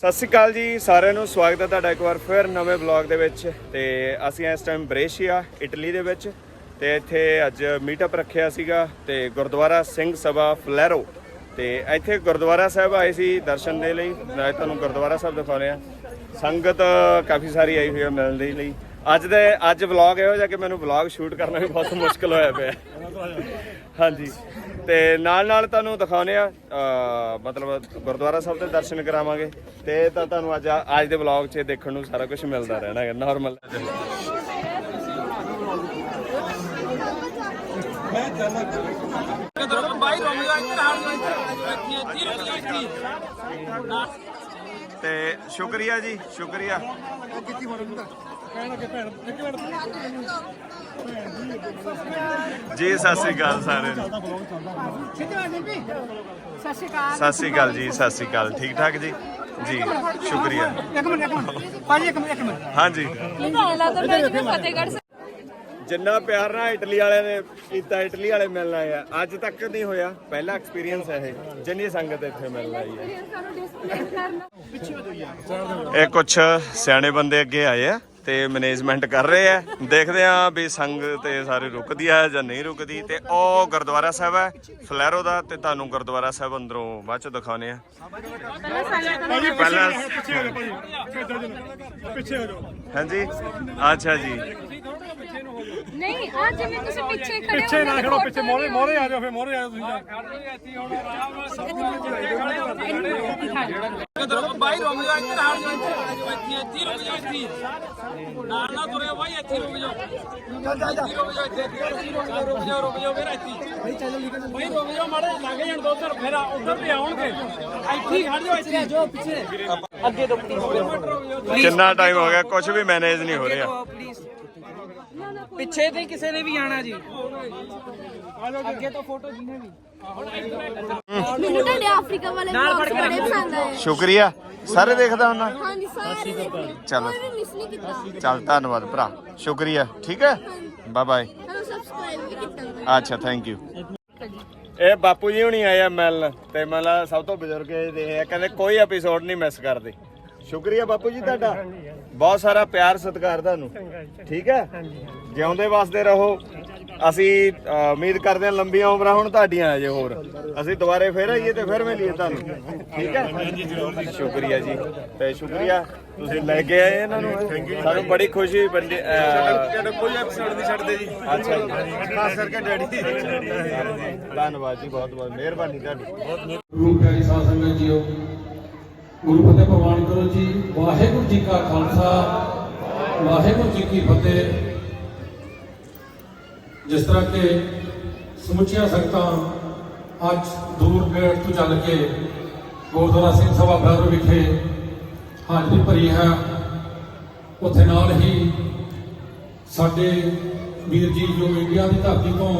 ਸਤਿ ਸ਼੍ਰੀ ਅਕਾਲ ਜੀ, ਸਾਰਿਆਂ ਨੂੰ ਸਵਾਗਤ ਹੈ ਤੁਹਾਡਾ ਇੱਕ ਵਾਰ ਫਿਰ ਨਵੇਂ ਵਲੌਗ ਦੇ ਵਿੱਚ ਤੇ ਅਸੀਂ ਇਸ ਟਾਈਮ ਬ੍ਰੇਸ਼ੀਆ, ਇਟਲੀ ਦੇ ਵਿੱਚ ਤੇ ਇੱਥੇ ਅੱਜ ਮੀਟਅਪ ਰੱਖਿਆ ਸੀਗਾ ਤੇ ਗੁਰਦੁਆਰਾ ਸਿੰਘ ਸਭਾ ਫਲੈਰੋ ਤੇ ਇੱਥੇ ਗੁਰਦੁਆਰਾ ਸਾਹਿਬ ਆਏ ਸੀ ਦਰਸ਼ਨ ਦੇ ਲਈ। ਮੈਂ ਤੁਹਾਨੂੰ ਗੁਰਦੁਆਰਾ ਸਾਹਿਬ ਦਿਖਾ ਰਿਹਾ ਸੰਗਤ ਕਾਫੀ ਸਾਰੀ ਆਈ ਹੋਈ ਹੈ ਮਿਲਣ ਦੇ ਲਈ। ਅੱਜ ਦੇ ਅੱਜ ਵਲੌਗ ਇਹੋ ਜਿਹਾ ਕਿ ਮੈਨੂੰ ਵਲੌਗ ਸ਼ੂਟ ਕਰਨਾ ਵੀ ਬਹੁਤ ਮੁਸ਼ਕਲ ਹੋਇਆ ਪਿਆ। ਹਾਂਜੀ। ਤੇ ਨਾਲ ਨਾਲ ਤੁਹਾਨੂੰ ਦਿਖਾਉਨੇ ਆ ਮਤਲਬ ਗੁਰਦੁਆਰਾ ਸਾਹਿਬ ਦੇ ਦਰਸ਼ਨ ਕਰਾਵਾਂਗੇ। ਤੇ ਤਾਂ ਤੁਹਾਨੂੰ ਅੱਜ ਅੱਜ ਦੇ ਵਲੌਗ 'ਚ ਦੇਖਣ ਨੂੰ ਸਾਰਾ ਕੁਝ ਮਿਲਦਾ ਰਹਿਣਾ ਹੈ ਨਾਰਮਲ ਬਾਈ ਸ਼ੁਕਰੀਆ ਜੀ ਹਾਰ ਜੋ ਇੱਧਰ ਇੱਥੇ ਇੱਥੇ ਰੁਕ ਜਾ ਇੱਥੇ ਸ਼ੁਕਰੀਆ ਜੀ ਸਤਿ ਸ੍ਰੀ ਅਕਾਲ ਸਾਰਿਆਂ ਨੂੰ ਸਤਿ ਸ਼੍ਰੀ। ਅਕਾਲ ਸਤਿ ਸ੍ਰੀ ਅਕਾਲ ਜੀ ਸਤਿ ਸ੍ਰੀ ਅਕਾਲ। ਠੀਕ ਠਾਕ ਜੀ? ਜੀ ਸ਼ੁਕਰੀਆ। ਇੱਕ ਮਿੰਟ ਇੱਕ ਮਿੰਟ। ਭਾਜੀ ਇੱਕ ਮਿੰਟ ਇੱਕ ਮਿੰਟ। ਹਾਂਜੀ। ਜਿੰਨਾ ਪਿਆਰ ਨਾਲ ਇਟਲੀ ਵਾਲਿਆਂ ਨੇ ਕੀਤਾ ਇਟਲੀ ਵਾਲੇ ਮਿਲਣ ਆਏ ਆ। ਅੱਜ ਤੱਕ ਨਹੀਂ ਹੋਇਆ। ਪਹਿਲਾ ਐਕਸਪੀਰੀਅੰਸ ਹੈ ਇਹ। ਜਿੰਨੀ ਸੰਗਤ ਇੱਥੇ ਮਿਲਣ ਆਈ ਹੈ ਇਹ ਕੁਝ ਸਿਆਣੇ ਬੰਦੇ ਅੱਗੇ ਆਏ ਆ। ਤੇ ਮੈਨੇਜਮੈਂਟ ਕਰ ਰਹੇ ਆ ਦੇਖਦੇ ਆ ਵੀ ਸੰਗ ਤੇ ਸਾਰੇ ਰੁਕਦੀ ਆ ਜਾਂ ਨਹੀਂ ਰੁਕਦੀ ਤੇ ਉਹ ਗੁਰਦੁਆਰਾ ਸਾਹਿਬ ਹੈ ਫਲੈਰੋ ਦਾ ਤੇ ਤੁਹਾਨੂੰ ਗੁਰਦੁਆਰਾ ਸਾਹਿਬ ਅੰਦਰੋਂ ਬਾਅਦ ਚ ਦਿਖਾਉਨੇ ਆ ਪਹਿਲਾਂ ਹਾਂਜੀ? ਅੱਛਾ ਜੀ। ਨਹੀਂ ਆ ਜਿਵੇਂ ਤੁਸੀਂ ਪਿੱਛੇ ਖੜੇ ਪਿੱਛੇ ਨਾ ਖੜੋ ਪਿੱਛੇ ਮੋਰੇ ਮੋਰੇ ਆ ਜਾਓ ਫੇ ਮੋਰੇ ਆ ਜਾਓ ਤੁਸੀਂ ਬਾਈ ਰੋਮੀਓ ਇੱਧਰ ਹਾਰ ਜੋ ਇੱਧਰ ਇੱਥੇ। ਇੱਥੇ ਰੁਕ ਜਾ ਇੱਥੇ। ਨਾਲ ਨਾ ਤੁਰਿਓ ਬਾਈ ਇੱਥੇ ਰੁਕ ਜਾ। ਇੱਥੇ ਰੁਕ ਜਾ ਇੱਥੇ ਇੱਥੇ। ਰੁਕ ਜਾ ਰੁਕ ਜਾ ਰੁਕ ਜਾ ਫਿਰ ਇੱਥੇ। ਬਾਈ ਚੱਲ ਲਿਖ ਬਾਈ ਰੁਕ ਜਾ ਮਾੜੇ ਲੱਗ ਜਾਣ ਦੋ ਉਧਰ ਫਿਰ ਉਧਰ ਤੇ ਆਉਣਗੇ। ਇੱਥੇ ਹੀ ਖੜ ਜਾਓ ਇੱਥੇ। ਜੋ ਪਿੱਛੇ। ਅੱਗੇ ਤੋਂ ਕਿੰਨਾ ਟਾਈਮ ਹੋ ਗਿਆ? ਕੁਝ ਵੀ ਮੈਨੇਜ ਨਹੀਂ ਹੋ ਰਿਹਾ। ਪਿੱਛੇ ਤੇ ਕਿਸੇ ਨੇ ਵੀ ਆਣਾ ਜੀ। ਅੱਗੇ ਤੋਂ ਫੋਟੋ ਜਿਹਨੇ ਵੀ। ਮੈਨੂੰ ਤੁਹਾਡੇ ਅਫਰੀਕਾ ਵਾਲੇ ਵਲੌਗਸ ਬੜੇ ਪਸੰਦ ਆਏ। ਸ਼ੁਕਰੀਆ। ਸਾਰੇ ਦੇਖਦਾ ਹੁੰਨਾ ਹਾਂਜੀ ਸਾਰੇ ਦੇਖੇ। ਚਲੋ। ਕੋਈ ਵੀ ਮਿਸ ਨਹੀਂ ਕੀਤਾ। ਚੱਲ ਧੰਨਵਾਦ ਭਰਾ। ਸ਼ੁਕਰੀਆ। ਠੀਕ ਹੈ? ਬਾਏ ਬਾਏ ਸਾਨੂੰ ਸਬਸਕ੍ਰਾਈਬ ਵੀ ਕੀਤਾ ਅੱਛਾ ਥੈਂਕ ਯੂ ਇਹ ਬਾਪੂ ਜੀ ਹੁਣੀ ਆਏ ਆ ਮਿਲਣ ਤੇ ਮਤਲਬ ਸਭ ਤੋਂ ਬਜ਼ੁਰਗ ਇਹ ਦੇ ਆ ਕਹਿੰਦੇ ਕੋਈ ਐਪੀਸੋਡ ਨਹੀਂ ਮਿਸ ਕਰਦੇ। ਸ਼ੁਕਰੀਆ ਬਾਪੂ ਜੀ ਤੁਹਾਡਾ। ਬਹੁਤ ਸਾਰਾ ਪਿਆਰ ਸਤਿਕਾਰ ਤੁਹਾਨੂੰ। ਠੀਕ ਹੈ? ਜਿਉਂਦੇ ਵਸਦੇ ਰਹੋ। ਅਸੀਂ ਉਮੀਦ ਕਰਦੇ ਹਾਂ ਲੰਬੀਆਂ ਉਮਰਾਂ ਹੁਣ ਤੁਹਾਡੀਆਂ ਅਜੇ ਹੋਰ। ਅਸੀਂ ਦੁਬਾਰੇ ਫੇਰ ਆਈਏ ਤੇ ਫਿਰ ਮਿਲੀਏ ਤੁਹਾਨੂੰ। ਠੀਕ ਹੈ? ਸ਼ੁਕਰੀਆ ਜੀ। ਤੇ ਸ਼ੁਕਰੀਆ। ਤੁਸੀਂ ਲੈ ਕੇ ਆਏ ਇਹਨਾਂ ਨੂੰ। ਸਾਨੂੰ ਬੜੀ ਖੁਸ਼ੀ ਹੋਈ ਬੰਦੇ ਕੋਈ ਐਪੀਸੋਡ ਨਹੀਂ ਛੱਡਦੇ ਜੀ। ਅੱਛਾ ਜੀ। ਖਾਸ ਕਰਕੇ ਡੈਡੀ ਧੰਨਵਾਦ ਜੀ ਬਹੁਤ ਬਹੁਤ ਮਿਹਰਬਾਨੀ ਤੁਹਾਡੀ। ਗੁਰੂ ਪਿਆਰੀ ਸਾਧ ਸੰਗਤ ਜੀਓ ਗੁਰੂ ਫਤਿਹ ਪ੍ਰਵਾਨ ਕਰੋ ਜੀ। ਵਾਹਿਗੁਰੂ ਜੀ ਕਾ ਖਾਲਸਾ ਵਾਹਿਗੁਰੂ ਜੀ ਕੀ ਫਤਿਹ। ਜਿਸ ਤਰ੍ਹਾਂ ਕਿ ਸਮੁੱਚੀਆਂ ਸੰਗਤਾਂ ਅੱਜ ਦੂਰ ਨੇੜ ਤੋਂ ਚੱਲ ਕੇ ਗੁਰਦੁਆਰਾ ਸਿੰਘ ਸਭਾ ਬਰਾਦਰ ਵਿਖੇ ਹਾਜ਼ਰੀ ਭਰੀ ਹੈ। ਉੱਥੇ ਨਾਲ ਹੀ ਸਾਡੇ ਵੀਰ ਜੀ ਜੋ ਇੰਡੀਆ ਦੀ ਧਰਤੀ ਤੋਂ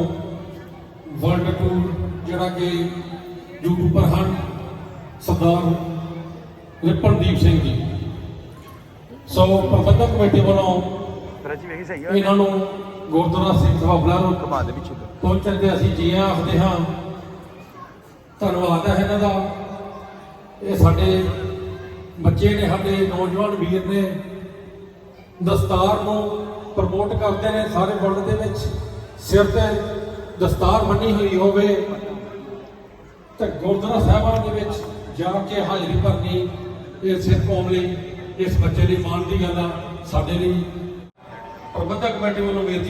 ਵਰਲਡ ਟੂਰ ਜਿਹੜਾ ਕਿ ਯੂਟਿਊਬਰ ਹਨ, ਸਰਦਾਰ ਵਿਪਨਦੀਪ ਸਿੰਘ ਜੀ। ਸੋ ਪ੍ਰਬੰਧਕ ਕਮੇਟੀ ਵੱਲੋਂ ਇਹਨਾਂ ਨੂੰ ਗੁਰਦੁਆਰਾ ਸਿੰਘ ਸਭਾ ਬਲਾਰੋ ਕਮਾ ਦੇ ਵਿੱਚ ਪਹੁੰਚਣ ਤੇ ਅਸੀਂ ਜੀ ਆਖਦੇ ਹਾਂ। ਧੰਨਵਾਦ ਹੈ ਇਹਨਾਂ ਦਾ। ਇਹ ਸਾਡੇ ਬੱਚੇ ਨੇ ਸਾਡੇ ਨੌਜਵਾਨ ਵੀਰ ਨੇ ਦਸਤਾਰ ਨੂੰ ਪ੍ਰਮੋਟ ਕਰਦੇ ਨੇ ਸਾਰੇ ਵਰਲਡ ਦੇ ਵਿੱਚ। ਸਿਰ ਤੇ ਦਸਤਾਰ ਬੰਨੀ ਹੋਈ ਹੋਵੇ ਤੇ ਗੁਰਦੁਆਰਾ ਸਾਹਿਬਾਨ ਦੇ ਵਿੱਚ ਜਾ ਕੇ ਹਾਜ਼ਰੀ ਭਰਨੀ ਇਹ ਸਿੱਖ ਕੌਮ ਲਈ ਇਸ ਬੱਚੇ ਦੀ ਮਾਣ ਦੀ ਗੱਲ ਆ ਸਾਡੇ ਲਈ। ਪ੍ਰਬੰਧਕ ਕਮੇਟੀ ਵੱਲੋਂ ਵੀਰ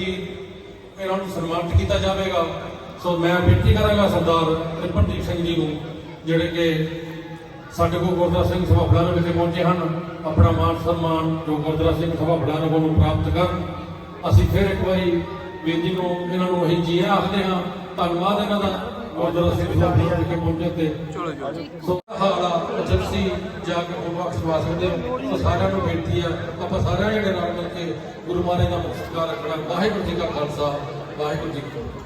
ਇਹਨਾਂ ਨੂੰ ਸਨਮਾਨਿਤ ਕੀਤਾ ਜਾਵੇਗਾ। ਸੋ ਮੈਂ ਬੇਨਤੀ ਕਰਾਂਗਾ ਸਰਦਾਰ ਰਿਪਨਦੀਪ ਸਿੰਘ ਜੀ ਨੂੰ, ਜਿਹੜੇ ਕਿ ਸਾਡੇ ਕੋਲ ਗੁਰਦੁਆਰਾ ਸਿੰਘ ਸਭਾ ਬਲਾਨਾ ਵਿਖੇ ਪਹੁੰਚੇ ਹਨ, ਆਪਣਾ ਮਾਨ ਸਨਮਾਨ ਜੋ ਗੁਰਦੁਆਰਾ ਸਿੰਘ ਸਭਾ ਬਲਾਨਾ ਕੋਲੋਂ ਪ੍ਰਾਪਤ ਕਰਨ। ਅਸੀਂ ਫਿਰ ਇੱਕ ਵਾਰੀ ਵੀਰ ਨੂੰ ਇਹਨਾਂ ਨੂੰ ਅਸੀਂ ਜੀ ਆਖਦੇ ਹਾਂ। ਧੰਨਵਾਦ ਇਹਨਾਂ ਦਾ। ਗੁਰਦੁਆਰਾ ਸਿੰਘ ਸਭਾ ਬਲਾਨਾ ਵਿਖੇ ਪਹੁੰਚੇ ਤੇ। ਚਲੋ ਜੀ ਸੋ ਹਾਲਾ ਏਜੰਸੀ ਜਾ ਕੇ ਉਹ ਪਾ ਸਕਦੇ ਹੋ। ਸੋ ਸਾਰਿਆਂ ਨੂੰ ਬੇਨਤੀ ਹੈ ਆਪਾਂ ਸਾਰਿਆਂ ਜਿਹੜੇ ਨਾਲ ਮਿਲ ਕੇ ਗੁਰੂ ਮਹਾਰਾਜ ਦਾ ਸਤਿਕਾਰ ਰੱਖਣਾ। ਵਾਹਿਗੁਰੂ ਜੀ ਕਾ ਖਾਲਸਾ ਵਾਹਿਗੁਰੂ ਜੀ ਕੀ ਫਤਿਹ।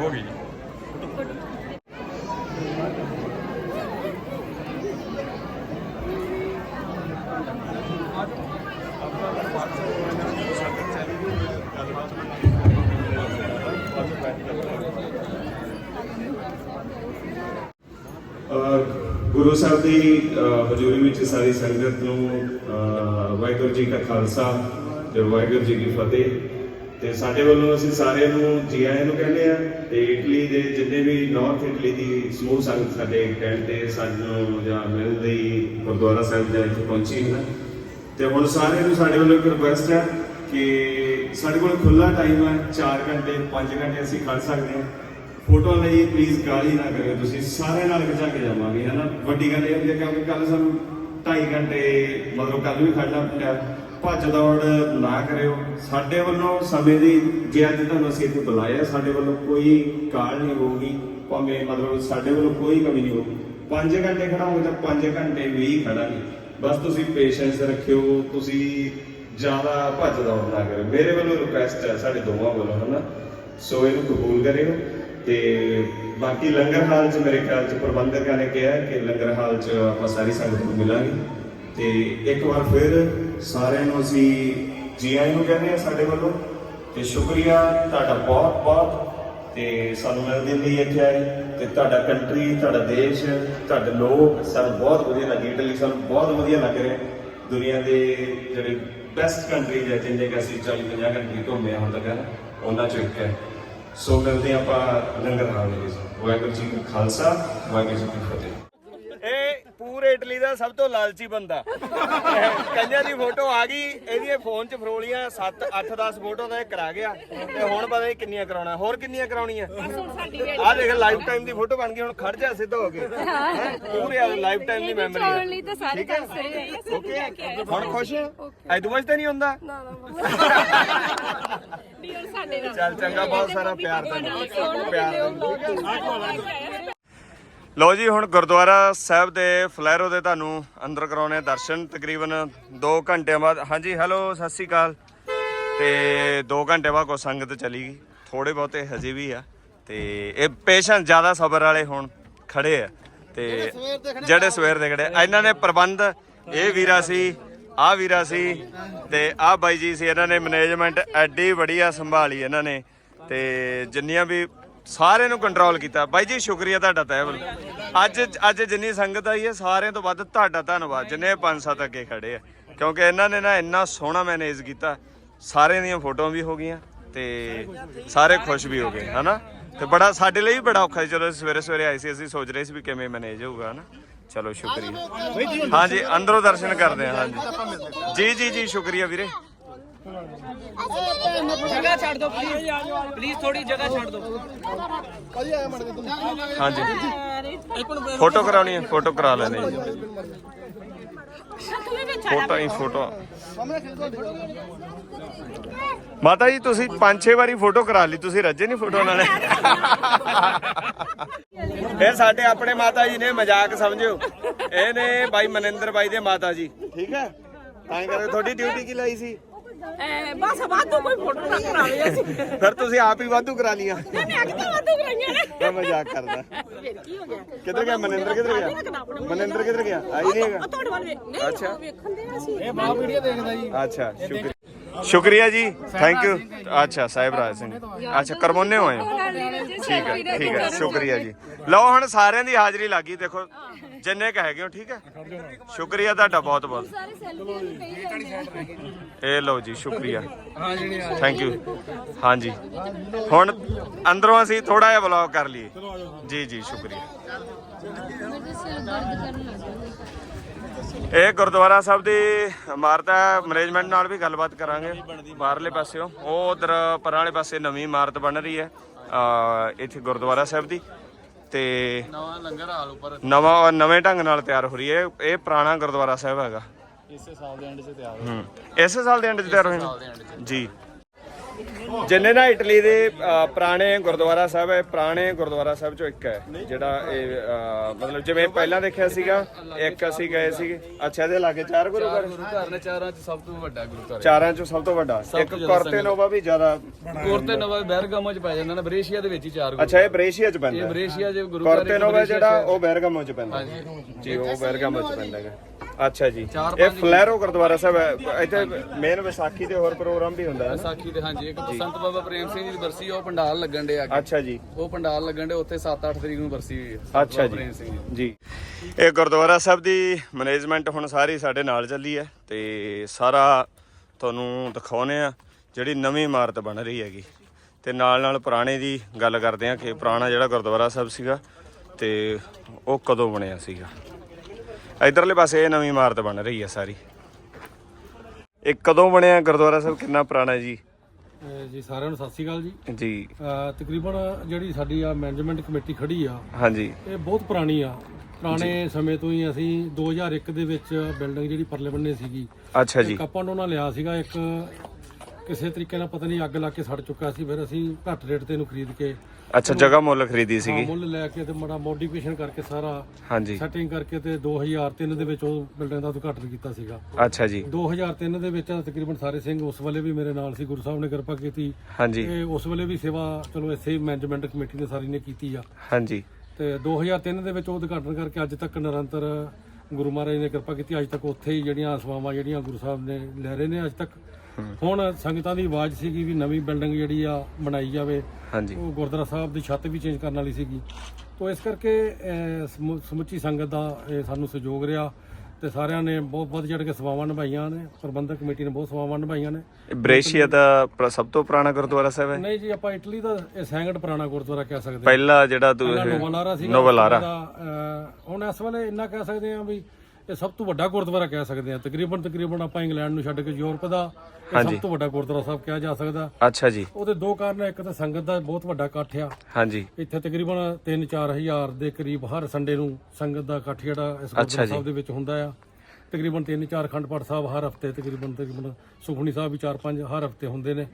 ਹੋ। ਗਈ ਗੁਰੂ ਸਾਹਿਬ ਦੀ ਹਜ਼ੂਰੀ ਵਿੱਚ ਸਾਰੀ ਸੰਗਤ ਨੂੰ ਵਾਹਿਗੁਰੂ ਜੀ ਕਾ ਖਾਲਸਾ ਤੇ ਵਾਹਿਗੁਰੂ ਜੀ ਕੀ ਫਤਿਹ। ਤੇ ਸਾਡੇ ਵੱਲੋਂ ਅਸੀਂ ਸਾਰਿਆਂ ਨੂੰ ਜੀ ਆਇਆਂ ਨੂੰ ਕਹਿੰਦੇ ਆ ਤੇ ਇਟਲੀ ਦੇ ਜਿੰਨੇ ਵੀ ਨਾਰਥ ਇਟਲੀ ਦੀ ਸਮੂਹ ਸੰਗਤ ਸਾਡੇ ਕਹਿਣ ਤੇ ਸਾਨੂੰ ਜਾਂ ਮਿਲ ਲਈ ਗੁਰਦੁਆਰਾ ਸਾਹਿਬ ਦੇ ਇੱਥੇ ਪਹੁੰਚੀ ਹੈ। ਤੇ ਹੁਣ ਸਾਰਿਆਂ ਨੂੰ ਸਾਡੇ ਵੱਲੋਂ ਇੱਕ ਰਿਕੁਐਸਟ ਹੈ ਕਿ ਸਾਡੇ ਕੋਲ ਖੁੱਲਾ ਟਾਈਮ ਹੈ 4 ਘੰਟੇ 5 ਘੰਟੇ ਅਸੀਂ ਖੜ ਸਕਦੇ ਹਾਂ। ਫੋਟੋ ਲਈ ਪਲੀਜ਼ ਗਾਲੀ ਨਾ ਕਰਿਓ, ਤੁਸੀਂ ਸਾਰਿਆਂ ਨਾਲ ਖਿਚਾ ਕੇ ਜਾਵਾਂਗੇ, ਹਨਾ? ਵੱਡੀ ਗੱਲ ਇਹ ਹੁੰਦੀ ਹੈ ਕਿਉਂਕਿ ਕੱਲ ਸਾਨੂੰ 2.5 ਘੰਟੇ, ਮਤਲਬ ਕੱਲ ਵੀ ਖੜਨਾ ਪਿਆ। ਭੱਜ ਦੌੜ ਨਾ ਕਰਿਓ। ਸਾਡੇ ਵੱਲੋਂ ਸਮੇਂ ਦੀ, ਜੇ ਅੱਜ ਤੁਹਾਨੂੰ ਅਸੀਂ ਇੱਥੇ ਬੁਲਾਇਆ, ਸਾਡੇ ਵੱਲੋਂ ਕੋਈ ਕਾਲ ਨਹੀਂ ਹੋਊਗੀ, ਭਾਵੇਂ ਮਤਲਬ ਸਾਡੇ ਵੱਲੋਂ ਕੋਈ ਕਮੀ ਨਹੀਂ ਹੋਊਗੀ। 5 ਘੰਟੇ ਖੜਾਂਗੇ ਤਾਂ 5 ਘੰਟੇ ਵੀ ਖੜਾਂਗੇ। ਬਸ ਤੁਸੀਂ ਪੇਸ਼ੈਂਸ ਰੱਖਿਓ, ਤੁਸੀਂ ਜ਼ਿਆਦਾ ਭੱਜ ਦੌੜ ਨਾ ਕਰਿਓ। ਮੇਰੇ ਵੱਲੋਂ ਰਿਕੁਐਸਟ ਹੈ, ਸਾਡੇ ਦੋਵਾਂ ਵੱਲੋਂ, ਹਨਾ? ਸੋ ਇਹਨੂੰ ਕਬੂਲ ਕਰਿਓ ਤੇ ਬਾਕੀ ਲੰਗਰ ਹਾਲ 'ਚ ਮੇਰੇ ਖਿਆਲ 'ਚ ਪ੍ਰਬੰਧਕਾਂ ਨੇ ਕਿਹਾ ਕਿ ਲੰਗਰ ਹਾਲ 'ਚ ਆਪਾਂ ਸਾਰੀ ਸੰਗਤ ਨੂੰ ਮਿਲਾਂਗੇ। ਤੇ ਇੱਕ ਵਾਰ ਫਿਰ ਸਾਰਿਆਂ ਨੂੰ ਅਸੀਂ ਜੀ ਆਇਆਂ ਨੂੰ ਕਹਿੰਦੇ ਆ ਸਾਡੇ ਵੱਲੋਂ। ਤੇ ਸ਼ੁਕਰੀਆ, ਤੁਹਾਡਾ ਬਹੁਤ ਬਹੁਤ। ਤੇ ਸਾਨੂੰ ਮਿਲਣ ਦੇ ਲਈ ਇੱਥੇ ਆਏ। ਤੇ ਤੁਹਾਡਾ ਕੰਟਰੀ, ਤੁਹਾਡਾ ਦੇਸ਼, ਤੁਹਾਡੇ ਲੋਕ, ਸਾਨੂੰ ਬਹੁਤ ਵਧੀਆ ਲੱਗੇ। ਇਟਲੀ ਸਾਨੂੰ ਬਹੁਤ ਵਧੀਆ ਲੱਗ ਰਿਹਾ। ਦੁਨੀਆ ਦੇ ਜਿਹੜੇ ਬੈਸਟ ਕੰਟਰੀ ਹੈ, ਜਿੰਨੇ ਕਿ ਅਸੀਂ 40 50 ਕੰਟਰੀ ਘੁੰਮੇ ਹਾਂ ਹੁਣ ਤੱਕ, ਉਹਨਾਂ ਚੋਂ ਇੱਕ ਹੈ। ਸੋ ਮਿਲਦੇ ਹਾਂ ਆਪਾਂ ਲੰਗਰ ਹਾਲ ਦੇ ਵਾਹਿਗੁਰੂ ਜੀ ਕਾ ਖਾਲਸਾ, ਵਾਹਿਗੁਰੂ ਜੀ ਕੀ ਫਤਿਹ। ਪੂਰੇ ਇਟਲੀ ਦਾ ਸਭ ਤੋਂ ਲਾਲਚੀ ਬੰਦਾ ਕੰਨਿਆ ਦੀ ਫੋਟੋ ਆ ਗਈ ਇਹਦੀਆਂ ਫੋਨ 'ਚ ਫਰੋਲੀਆਂ 7 8 10 ਫੋਟੋ ਇਹ ਕਰਾ ਗਿਆ ਤੇ ਹੁਣ ਪਤਾ ਨਹੀਂ ਕਿੰਨੀਆਂ ਕਰਾਉਣਾ ਹੋਰ ਕਿੰਨੀਆਂ ਕਰਾਉਣੀਆਂ ਆਹ ਦੇਖ ਲਾਈਫ ਟਾਈਮ ਦੀ ਫੋਟੋ ਬਣ ਗਈ ਹੁਣ ਖੜ ਜਾ ਸਿੱਧਾ ਹੋ ਕੇ? ਪੂਰੇ ਲਾਈਫ ਟਾਈਮ ਦੀ ਮੈਮਰੀ ਹੈ ਲਈ ਤਾਂ ਸਾਰੇ ਕਰ ਆ ਓਕੇ ਹੁਣ ਖੁਸ਼ ਹੈ ਐਦੂ ਮਚ ਤਾਂ ਨਹੀਂ ਹੁੰਦਾ ਨਾ ਨਾ ਡੀਅਰ ਸਾਡੇ ਨਾਲ ਚੱਲ ਚੰਗਾ ਬਹੁਤ ਸਾਰਾ ਪਿਆਰ ਤੈਨੂੰ ਪਿਆਰ ਹੈ ਲੋ ਜੀ ਹੁਣ ਗੁਰਦੁਆਰਾ ਸਾਹਿਬ ਦੇ ਫਲੈਰੋ ਦੇ ਤੁਹਾਨੂੰ ਅੰਦਰ ਕਰਾਉਣੇ ਦਰਸ਼ਨ ਤਕਰੀਬਨ 2 ਘੰਟਿਆਂ ਬਾਅਦ। ਹਾਂਜੀ ਹੈਲੋ ਸਤਿ ਸ੍ਰੀ ਅਕਾਲ। ਤੇ 2 ਘੰਟੇ ਬਾਅਦ ਕੋ ਸੰਗਤ ਚਲੀ ਗਈ। ਥੋੜੇ ਬਹੁਤੇ ਹਜੇ ਵੀ ਆ। ਤੇ ਇਹ ਪੇਸ਼ੈਂਟ ਜ਼ਿਆਦਾ ਸਬਰ ਵਾਲੇ ਹੁਣ ਖੜੇ ਆ। ਤੇ ਜਿਹੜੇ ਸਵੇਰ ਦੇ ਖੜੇ ਇਹਨਾਂ ਨੇ ਪ੍ਰਬੰਧ ਇਹ ਵੀਰਾ ਸੀ ਆ ਵੀਰਾ ਸੀ ਤੇ ਆ ਬਾਈ ਜੀ ਸੀ। ਇਹਨਾਂ ਨੇ ਮੈਨੇਜਮੈਂਟ ਐਡੀ ਵਧੀਆ ਸੰਭਾਲੀ ਇਹਨਾਂ ਨੇ। ਤੇ ਜਿੰਨੀਆਂ ਵੀ ਸਾਰਿਆਂ ਨੂੰ ਕੰਟਰੋਲ ਕੀਤਾ। ਬਾਈ ਜੀ, ਸ਼ੁਕਰੀਆ ਤੁਹਾਡਾ ਤਹਿ ਵੱਲੋਂ ਅੱਜ ਅੱਜ ਜਿੰਨੀ ਸੰਗਤ ਆਈ ਹੈ, ਸਾਰਿਆਂ ਤੋਂ ਵੱਧ ਤੁਹਾਡਾ ਧੰਨਵਾਦ। ਜਿੰਨੇ ਪੰਜ ਸੱਤ ਅੱਗੇ ਖੜੇ ਆ। ਕਿਉਂਕਿ ਇਹਨਾਂ ਨੇ ਨਾ ਇੰਨਾ ਸੋਹਣਾ ਮੈਨੇਜ ਕੀਤਾ। ਸਾਰਿਆਂ ਦੀਆਂ ਫੋਟੋਆਂ ਵੀ ਹੋ ਗਈਆਂ ਤੇ ਸਾਰੇ ਖੁਸ਼ ਵੀ ਹੋ ਗਏ, ਹਨਾ? ਤੇ ਬੜਾ, ਸਾਡੇ ਲਈ ਵੀ ਬੜਾ ਔਖਾ ਸੀ। ਚਲੋ, ਸਵੇਰੇ ਸਵੇਰੇ ਆਏ ਸੀ, ਅਸੀਂ ਸੋਚ ਰਹੇ ਸੀ ਵੀ ਕਿਵੇਂ ਮੈਨੇਜ ਹੋਊਗਾ, ਹਨਾ? ਚਲੋ, ਸ਼ੁਕਰੀਆ। ਹਾਂਜੀ, ਅੰਦਰੋਂ ਦਰਸ਼ਨ ਕਰਦੇ ਹਾਂ, ਹਾਂਜੀ। ਜੀ ਜੀ ਜੀ, ਸ਼ੁਕਰੀਆ ਵੀਰੇ। ਜਗ੍ਹਾ ਛੱਡ ਦਿਓ ਪਲੀਜ਼ ਪਲੀਜ਼ ਥੋੜੀ ਜਗ੍ਹਾ ਛੱਡ ਦਿਓ। ਹਾਂਜੀ। ਫੋਟੋ ਕਰਾਉਣੀ ਹੈ ਫੋਟੋ ਕਰਾ ਲੈਣੇ ਜੀ ਫੋਟੋ ਹੀ ਫੋਟੋ। ਮਾਤਾ ਜੀ ਤੁਸੀਂ ਪੰਜ ਛੇ ਵਾਰੀ ਫੋਟੋ ਕਰਾ ਲਈ ਤੁਸੀਂ ਰੱਜੇ ਨਹੀਂ ਫੋਟੋ ਨਾਲੇ ਇਹ ਸਾਡੇ ਆਪਣੇ ਮਾਤਾ ਜੀ ਨੇ ਮਜ਼ਾਕ ਸਮਝਿਓ। ਇਹ ਨੇ ਬਾਈ ਮਨਿੰਦਰ ਬਾਈ ਦੇ ਮਾਤਾ ਜੀ। ਠੀਕ ਹੈ। ਤਾਂ ਕਰਕੇ ਤੁਹਾਡੀ ਡਿਊਟੀ ਕੀ ਲਾਈ ਸੀ? ਬਸ ਵਾਧੂ ਕੋਈ ਫੋਟੋ ਨਾ ਕਰਾਵੇ ਅਸੀਂ। ਫਿਰ ਤੁਸੀਂ ਆਪ ਹੀ ਵਾਧੂ ਕਰਾ ਲੀਆਂ ਮੈਂ ਕਿਤੇ ਵਾਧੂ ਕਰਾਈਆਂ ਨੇ। ਮੈਂ ਮਜ਼ਾਕ ਕਰਦਾ। ਫਿਰ ਕੀ ਹੋ ਗਿਆ? ਕਿੱਧਰ ਗਿਆ? ਮਨਿੰਦਰ ਕਿੱਧਰ ਗਿਆ? ਮਨਿੰਦਰ ਕਿੱਧਰ ਗਿਆ? ਆਈ ਨਹੀਂ ਹੈਗਾ। ਤੁਹਾਡੇ ਵੱਲ ਵੇ ਨਹੀਂ ਅੱਛਾ। ਉਹ ਵੇਖਣ ਦੇ ਅਸੀਂ ਅੱਛਾ ਸ਼ੁਕਰੀਆ। ਸ਼ੁਕਰੀਆ ਜੀ। ਥੈਂਕ ਯੂ ਅੱਛਾ ਸਾਹਿਬ ਰਾਜ ਸਿੰਘ ਅੱਛਾ ਕਰਮੋਨੇ ਹੋਏ ਹੋ। ਠੀਕ ਹੈ ਠੀਕ ਹੈ ਸ਼ੁਕਰੀਆ ਜੀ। ਲਓ ਹੁਣ ਸਾਰਿਆਂ ਦੀ ਹਾਜ਼ਰੀ ਲੱਗੀ ਦੇਖੋ ਜਿੰਨੇ ਕ ਹੈਗੇ ਹੋ ਠੀਕ ਹੈ। ਸ਼ੁਕਰੀਆ ਤੁਹਾਡਾ ਬਹੁਤ ਬਹੁਤ। ਸਾਰੇ ਸੈਲਫੀਆਂ ਨੂੰ ਕਹੀ ਜਾਂਦੇ ਆ ਇਹ ਲਓ ਜੀ ਸ਼ੁਕਰੀਆ। ਥੈਂਕ ਯੂ ਹਾਂਜੀ। ਹੁਣ ਅੰਦਰੋਂ ਅਸੀਂ ਥੋੜਾ ਜਿਹਾ ਬਲੌਗ ਕਰ ਲਈਏ। ਜੀ ਜੀ ਸ਼ੁਕਰੀਆ। ਮੇਰੇ ਸਿਰ ਦਰਦ ਕਰਨ ਲੱਗ ਗਿਆ ਇਹ ਗੁਰਦੁਆਰਾ ਸਾਹਿਬ ਦੀ ਇਮਾਰਤ ਹੈ ਮੈਨੇਜਮੈਂਟ ਨਾਲ ਵੀ ਗੱਲਬਾਤ ਕਰਾਂਗੇ। ਬਾਹਰਲੇ ਪਾਸਿਓਂ। ਉਹ ਉਧਰ ਪਰਾਂ ਵਾਲੇ ਪਾਸੇ ਨਵੀਂ ਇਮਾਰਤ ਬਣ ਰਹੀ ਹੈ ਇੱਥੇ ਗੁਰਦੁਆਰਾ ਸਾਹਿਬ ਦੀ। ਤੇ ਨਵਾਂ ਲੰਗਰ ਹਾਲ ਉੱਪਰ ਨਵਾਂ ਨਵੇਂ ਢੰਗ ਨਾਲ ਤਿਆਰ ਹੋ ਰਹੀ ਹੈ। ਇਹ ਪੁਰਾਣਾ ਗੁਰਦੁਆਰਾ ਸਾਹਿਬ ਹੈਗਾ। ਇਸੇ ਸਾਲ ਦੇ ਐਂਡ 'ਚ ਤਿਆਰ ਹੂੰ। ਇਸੇ ਸਾਲ ਦੇ ਐਂਡ 'ਚ ਤਿਆਰ ਹੋਏ ਜੀ। ਜਿੰਨੇ ਨਾ ਇਟਲੀ ਦੇ ਅ, ਪੁਰਾਣੇ ਗੁਰਦੁਆਰਾ ਸਾਹਿਬ ਹੈ ਪੁਰਾਣੇ ਗੁਰਦੁਆਰਾ ਸਾਹਿਬ ਚੋਂ ਇੱਕ ਹੈ ਜਿਹੜਾ ਇਹ ਅ, ਮਤਲਬ ਜਿਵੇਂ ਪਹਿਲਾਂ ਦੇਖਿਆ ਸੀਗਾ ਇੱਕ ਅਸੀਂ ਗਏ ਸੀਗੇ। ਅੱਛਾ ਇਹਦੇ ਲਾਗੇ ਚਾਰ ਗੁਰੂ ਘਰ? ਘਰ ਨੇ ਚਾਰਾਂ ਚ ਸਭ ਤੋਂ ਵੱਡਾ ਗੁਰੂ ਘਰ ਚਾਰਾਂ ਚੋਂ ਸਭ ਤੋਂ ਵੱਡਾ। ਇੱਕ ਕੋਰਤੇਨੋਵਾ ਵੀ ਜ਼ਿਆਦਾ ਕੋਰਤੇ ਨਵਾ ਬੈਰਗਾਮੋ ਚ ਪੈ ਜਾਂਦਾ ਨਾ ਬਰੇਸ਼ੀਆ ਦੇ ਵਿੱਚ ਹੀ ਚਾਰ ਗੁਰੂ ਅੱਛਾ ਇਹ ਬ੍ਰੇਸ਼ੀਆ ਚ ਇਹ ਪੈਂਦਾ ਬਰੇਸ਼ੀਆ ਚ ਗੁਰੂ ਘਰ ਕੋਰਤੇਨੋਵਾ ਜਿਹੜਾ ਉਹ ਬੈਰਗਾਮੋ ਚ ਪੈਂਦਾ ਜੀ ਉਹ ਬੈਰਗਾਮੋ ਚ ਪੈਂਦਾ ਹੈਗਾ। ਅੱਛਾ ਜੀ। ਚਾਰ ਇਹ ਪੰਜ ਫਲੈਰੋ ਗੁਰਦੁਆਰਾ ਸਾਹਿਬ ਹੈ। ਇੱਥੇ ਮੇਨ ਵਿਸਾਖੀ ਤੇ ਹੋਰ ਪ੍ਰੋਗਰਾਮ ਵੀ ਹੁੰਦਾ ਹੈ ਨਾ? ਵਿਸਾਖੀ ਦੇ ਹਾਂਜੀ। ਇੱਕ ਸੰਤ ਬਾਬਾ ਪ੍ਰੇਮ ਸਿੰਘ ਜੀ ਦੀ ਬਰਸੀ ਆ, ਉਹ ਪੰਡਾਲ ਲੱਗਣ ਦੇ ਅੱਗੇ ਅੱਛਾ ਜੀ। ਉਹ ਪੰਡਾਲ ਲੱਗਣ ਦੇ ਉੱਥੇ 7-8 ਤਰੀਕ ਨੂੰ ਬਰਸੀ ਹੋਈ ਹੈ ਅੱਛਾ ਬਾਬਾ ਪ੍ਰੇਮ ਸਿੰਘ ਜੀ ਜੀ ਜੀ। ਇਹ ਗੁਰਦੁਆਰਾ ਸਾਹਿਬ ਦੀ ਮੈਨੇਜਮੈਂਟ ਹੁਣ ਸਾਰੀ ਸਾਡੇ ਨਾਲ ਚੱਲੀ ਹੈ ਤੇ ਸਾਰਾ ਤੁਹਾਨੂੰ ਦਿਖਾਉਨੇ ਆ ਜਿਹੜੀ ਨਵੀਂ ਇਮਾਰਤ ਬਣ ਰਹੀ ਹੈਗੀ। ਤੇ ਨਾਲ ਨਾਲ ਪੁਰਾਣੇ ਦੀ ਗੱਲ ਕਰਦੇ ਆ ਕਿ ਪੁਰਾਣਾ ਜਿਹੜਾ ਗੁਰਦੁਆਰਾ ਸਾਹਿਬ ਸੀਗਾ ਤੇ ਉਹ ਕਦੋਂ ਬਣਿਆ ਸੀਗਾ? ਇਧਰਲੇ ਪਾਸੇ ਇਹ ਨਵੀਂ ਇਮਾਰਤ ਬਣ ਰਹੀ ਹੈ ਸਾਰੀ। ਇਹ ਕਦੋਂ ਬਣਿਆ? ਗੁਰਦੁਆਰਾ ਸਾਹਿਬ ਕਿੰਨਾ ਪੁਰਾਣਾ ਜੀ? ਜੀ ਸਾਰਿਆਂ ਨੂੰ ਸਤਿ ਸ਼੍ਰੀ ਅਕਾਲ ਜੀ। ਜੀ। ਤਕਰੀਬਨ ਜਿਹੜੀ ਸਾਡੀ ਆ ਮੈਨੇਜਮੈਂਟ ਕਮੇਟੀ ਖੜੀ ਆ ਹਾਂਜੀ। ਇਹ ਬਹੁਤ ਪੁਰਾਣੀ ਆ। ਪੁਰਾਣੇ ਸਮੇਂ ਤੋਂ ਹੀ ਅਸੀਂ 2001 ਦੇ ਵਿੱਚ ਬਿਲਡਿੰਗ ਜਿਹੜੀ ਪਰਲੇ ਬੰਨੇ ਸੀਗੀ ਅੱਛਾ ਜੀ। ਇੱਕ ਆਪਾਂ ਨੂੰ ਉਹਨਾਂ ਲਿਆ ਸੀਗਾ ਇੱਕ ਕਿਸੇ ਤਰੀਕੇ ਨਾਲ ਪਤਾ ਨਹੀਂ ਅੱਗ ਲਾ ਕੇ ਸੜ ਚੁੱਕਾ ਸੀ ਫਿਰ ਅਸੀਂ ਘੱਟ ਰੇਟ ਤੇ ਇਹਨੂੰ ਖਰੀਦ ਕੇ ਅੱਛਾ ਜਗ੍ਹਾ ਮੁੱਲ ਖਰੀਦੀ ਹਾਂ, ਸੀਗੀ। ਮੁੱਲ ਲੈ ਕੇ ਤੇ ਬੜਾ ਮੋਡੀਫਿਕੇਸ਼ਨ ਕਰਕੇ ਸਾਰਾ ਹਾਂਜੀ। ਸੈਟਿੰਗ ਕਰਕੇ ਤੇ 2003 ਦੇ ਵਿੱਚ ਉਹ ਬਿਲਡਿੰਗ ਦਾ ਉਦਘਾਟਨ ਕੀਤਾ ਸੀਗਾ। ਅੱਛਾ ਜੀ। 2003 ਦੇ ਵਿੱਚ ਤਕਰੀਬਨ ਸਾਰੇ ਸਿੰਘ ਉਸ ਵੇਲੇ ਵੀ ਮੇਰੇ ਨਾਲ ਸੀ ਗੁਰੂ ਸਾਹਿਬ ਨੇ ਕਿਰਪਾ ਕੀਤੀ। ਹਾਂਜੀ। ਤੇ ਉਸ ਵੇਲੇ ਵੀ ਸੇਵਾ ਚਲੋ ਇਸੇ ਮੈਨੇਜਮੈਂਟ ਕਮੇਟੀ ਨੇ ਸਾਰੀ ਨੇ ਕੀਤੀ ਆ। ਹਾਂਜੀ। ਤੇ 2003 ਦੇ ਵਿੱਚ ਉਹ ਉਦਘਾਟਨ ਕਰਕੇ ਅੱਜ ਤੱਕ ਨਿਰੰਤਰ ਗੁਰੂ ਮਹਾਰਾਜ ਨੇ ਕਿਰਪਾ ਕੀਤੀ ਅੱਜ ਤੱਕ ਉੱਥੇ ਹੀ ਜਿਹੜੀਆਂ ਸੇਵਾਵਾਂ ਜਿਹੜੀਆਂ ਗੁਰੂ ਸਾਹਿਬ ਨੇ ਲੈ ਰਹੇ ਨੇ ਅੱਜ ਤੱਕ ਹੁਣ ਸੰਗਤਾਂ ਦੀ ਆਵਾਜ਼ ਸੀਗੀ ਵੀ ਨਵੀਂ ਬਿਲਡਿੰਗ ਜਿਹੜੀ ਆ ਬਣਾਈ ਜਾਵੇ। ਹਾਂਜੀ। ਉਹ ਗੁਰਦੁਆਰਾ ਸਾਹਿਬ ਦੀ ਛੱਤ ਵੀ ਚੇਂਜ ਕਰਨ ਵਾਲੀ ਸੀਗੀ। ਤੋਂ ਇਸ ਕਰਕੇ ਅਹ, ਸਮੁ- ਸਮੁੱਚੀ ਸੰਗਤ ਦਾ ਇਹ ਸਾਨੂੰ ਸਹਿਯੋਗ ਰਿਹਾ ਤੇ ਸਾਰਿਆਂ ਨੇ ਬਹੁਤ ਵੱਧ ਚੜ੍ਹ ਕੇ ਸੇਵਾਵਾਂ ਨਿਭਾਈਆਂ ਨੇ ਪ੍ਰਬੰਧਕ ਕਮੇਟੀ ਨੇ ਬਹੁਤ ਸੇਵਾਵਾਂ ਨਿਭਾਈਆਂ ਨੇ। ਇਹ ਬ੍ਰੇਸ਼ੀਆ ਦਾ ਸਭ ਤੋਂ ਪੁਰਾਣਾ ਗੁਰਦੁਆਰਾ ਸਾਹਿਬ ਹੈ? ਨਹੀਂ ਜੀ ਆਪਾਂ ਇਟਲੀ ਦਾ ਇਹ ਸੈਂਗੜ ਪੁਰਾਣਾ ਗੁਰਦੁਆਰਾ ਕਹਿ ਸਕਦੇ ਹਾਂ। ਪਹਿਲਾ ਜਿਹੜਾ ਤੂੰ ਪਹਿਲਾਂ ਨੋਵਾਲਾਰਾ ਸੀਗਾ। ਨੋਵਾਲਾਰਾ। ਦਾ, ਅਹ, ਹੁਣ ਇਸ ਵੇਲੇ ਇੰਨਾ ਕਹਿ ਸਕਦੇ ਹਾਂ ਵੀ ਇਹ ਸਭ ਤੋਂ ਵੱਡਾ ਗੁਰਦੁਆਰਾ ਕਹਿ ਸਕਦੇ ਹਾਂ। ਤਕਰੀਬਨ ਤਕਰੀਬਨ ਆਪਾਂ ਇੰਗਲੈਂਡ ਨੂੰ ਛੱਡ ਕੇ ਯੂਰਪ ਦਾ ਇਹ ਸਭ ਤੋਂ ਵੱਡਾ ਗੁਰਦੁਆਰਾ ਸਾਹਿਬ ਕਿਹਾ ਜਾ ਸਕਦਾ। ਅੱਛਾ ਜੀ। ਉਹਦੇ ਦੋ ਕਾਰਨ ਆ, ਇੱਕ ਤਾਂ ਸੰਗਤ ਦਾ ਬਹੁਤ ਵੱਡਾ ਇਕੱਠ ਆ। ਹਾਂਜੀ। ਇੱਥੇ ਤਕਰੀਬਨ 3-4 ਹਜ਼ਾਰ ਦੇ ਕਰੀਬ ਹਰ ਸੰਡੇ ਨੂੰ ਸੰਗਤ ਦਾ ਇਕੱਠ ਜਿਹੜਾ ਇਸ ਗੁਰਦੁਆਰਾ ਸਾਹਿਬ ਦੇ ਵਿੱਚ ਹੁੰਦਾ ਆ। ਤਕਰੀਬਨ 3-4 ਅਖੰਡ ਪਾਠ ਸਾਹਿਬ ਹਰ ਹਫ਼ਤੇ ਤਕਰੀਬਨ ਤਕਰੀਬਨ ਸੁਖਮਨੀ ਸਾਹਿਬ ਵੀ 4-5 ਹਰ ਹਫ਼ਤੇ ਹੁੰਦੇ ਨੇ।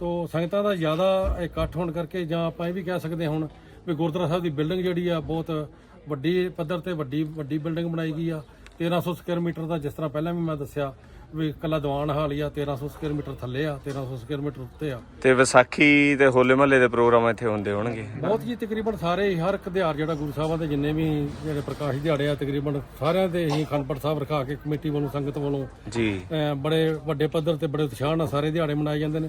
ਤੋਂ ਸੰਗਤਾਂ ਦਾ ਜ਼ਿਆਦਾ ਇਕੱਠ ਹੋਣ ਕਰਕੇ ਜਾਂ ਆਪਾਂ ਇਹ ਵੀ ਕਹਿ ਸਕਦੇ ਹਾਂ ਹੁਣ ਵੀ ਗੁਰਦੁਆਰਾ ਸਾਹਿਬ ਦੀ ਬਿਲਡਿੰਗ ਜਿਹੜੀ ਆ ਬਹੁਤ ਵੱਡੀ ਪੱਧਰ ਤੇ ਵੱਡੀ ਵੱਡੀ ਬਿਲਡਿੰਗ ਬਣਾਈ ਗਈ ਆ। 1300 ਸਕੁਅਰ ਮੀਟਰ ਦਾ ਜਿਸ ਤਰ੍ਹਾਂ ਪਹਿਲਾਂ ਵੀ ਮੈਂ ਦੱਸਿਆ ਵੀ ਕੱਲਾ ਦੀਵਾਨ ਹਾਲ ਹੀ ਆ 1300 ਸਕੁਅਰ ਮੀਟਰ ਥੱਲੇ ਆ 1300 ਸਕੁਅਰ ਮੀਟਰ ਉੱਤੇ ਆ। ਤੇ ਵਿਸਾਖੀ ਤੇ ਹੋਲੇ ਮਹੱਲੇ ਦੇ ਪ੍ਰੋਗਰਾਮ ਇੱਥੇ ਹੁੰਦੇ ਹੋਣਗੇ। ਬਹੁਤ ਜੀ ਤਕਰੀਬਨ ਸਾਰੇ ਹੀ, ਹਰ ਇੱਕ ਦਿਹਾੜ ਜਿਹੜਾ ਗੁਰੂ ਸਾਹਿਬਾਂ ਦੇ ਜਿੰਨੇ ਵੀ ਜਿਹੜੇ ਪ੍ਰਕਾਸ਼ ਦਿਹਾੜੇ ਆ ਤਕਰੀਬਨ ਸਾਰਿਆਂ ਦੇ ਹੀ ਅਖੰਡ ਸਾਹਿਬ ਰਖਾ ਕੇ ਕਮੇਟੀ ਵੱਲੋਂ ਸੰਗਤ ਵੱਲੋਂ ਜੀ। ਅਹ, ਬੜੇ ਵੱਡੇ ਪੱਧਰ ਤੇ ਬੜੇ ਉਤਸ਼ਾਹ ਨਾਲ ਸਾਰੇ ਦਿਹਾੜੇ ਮਨਾਏ ਜਾਂਦੇ ਨੇ।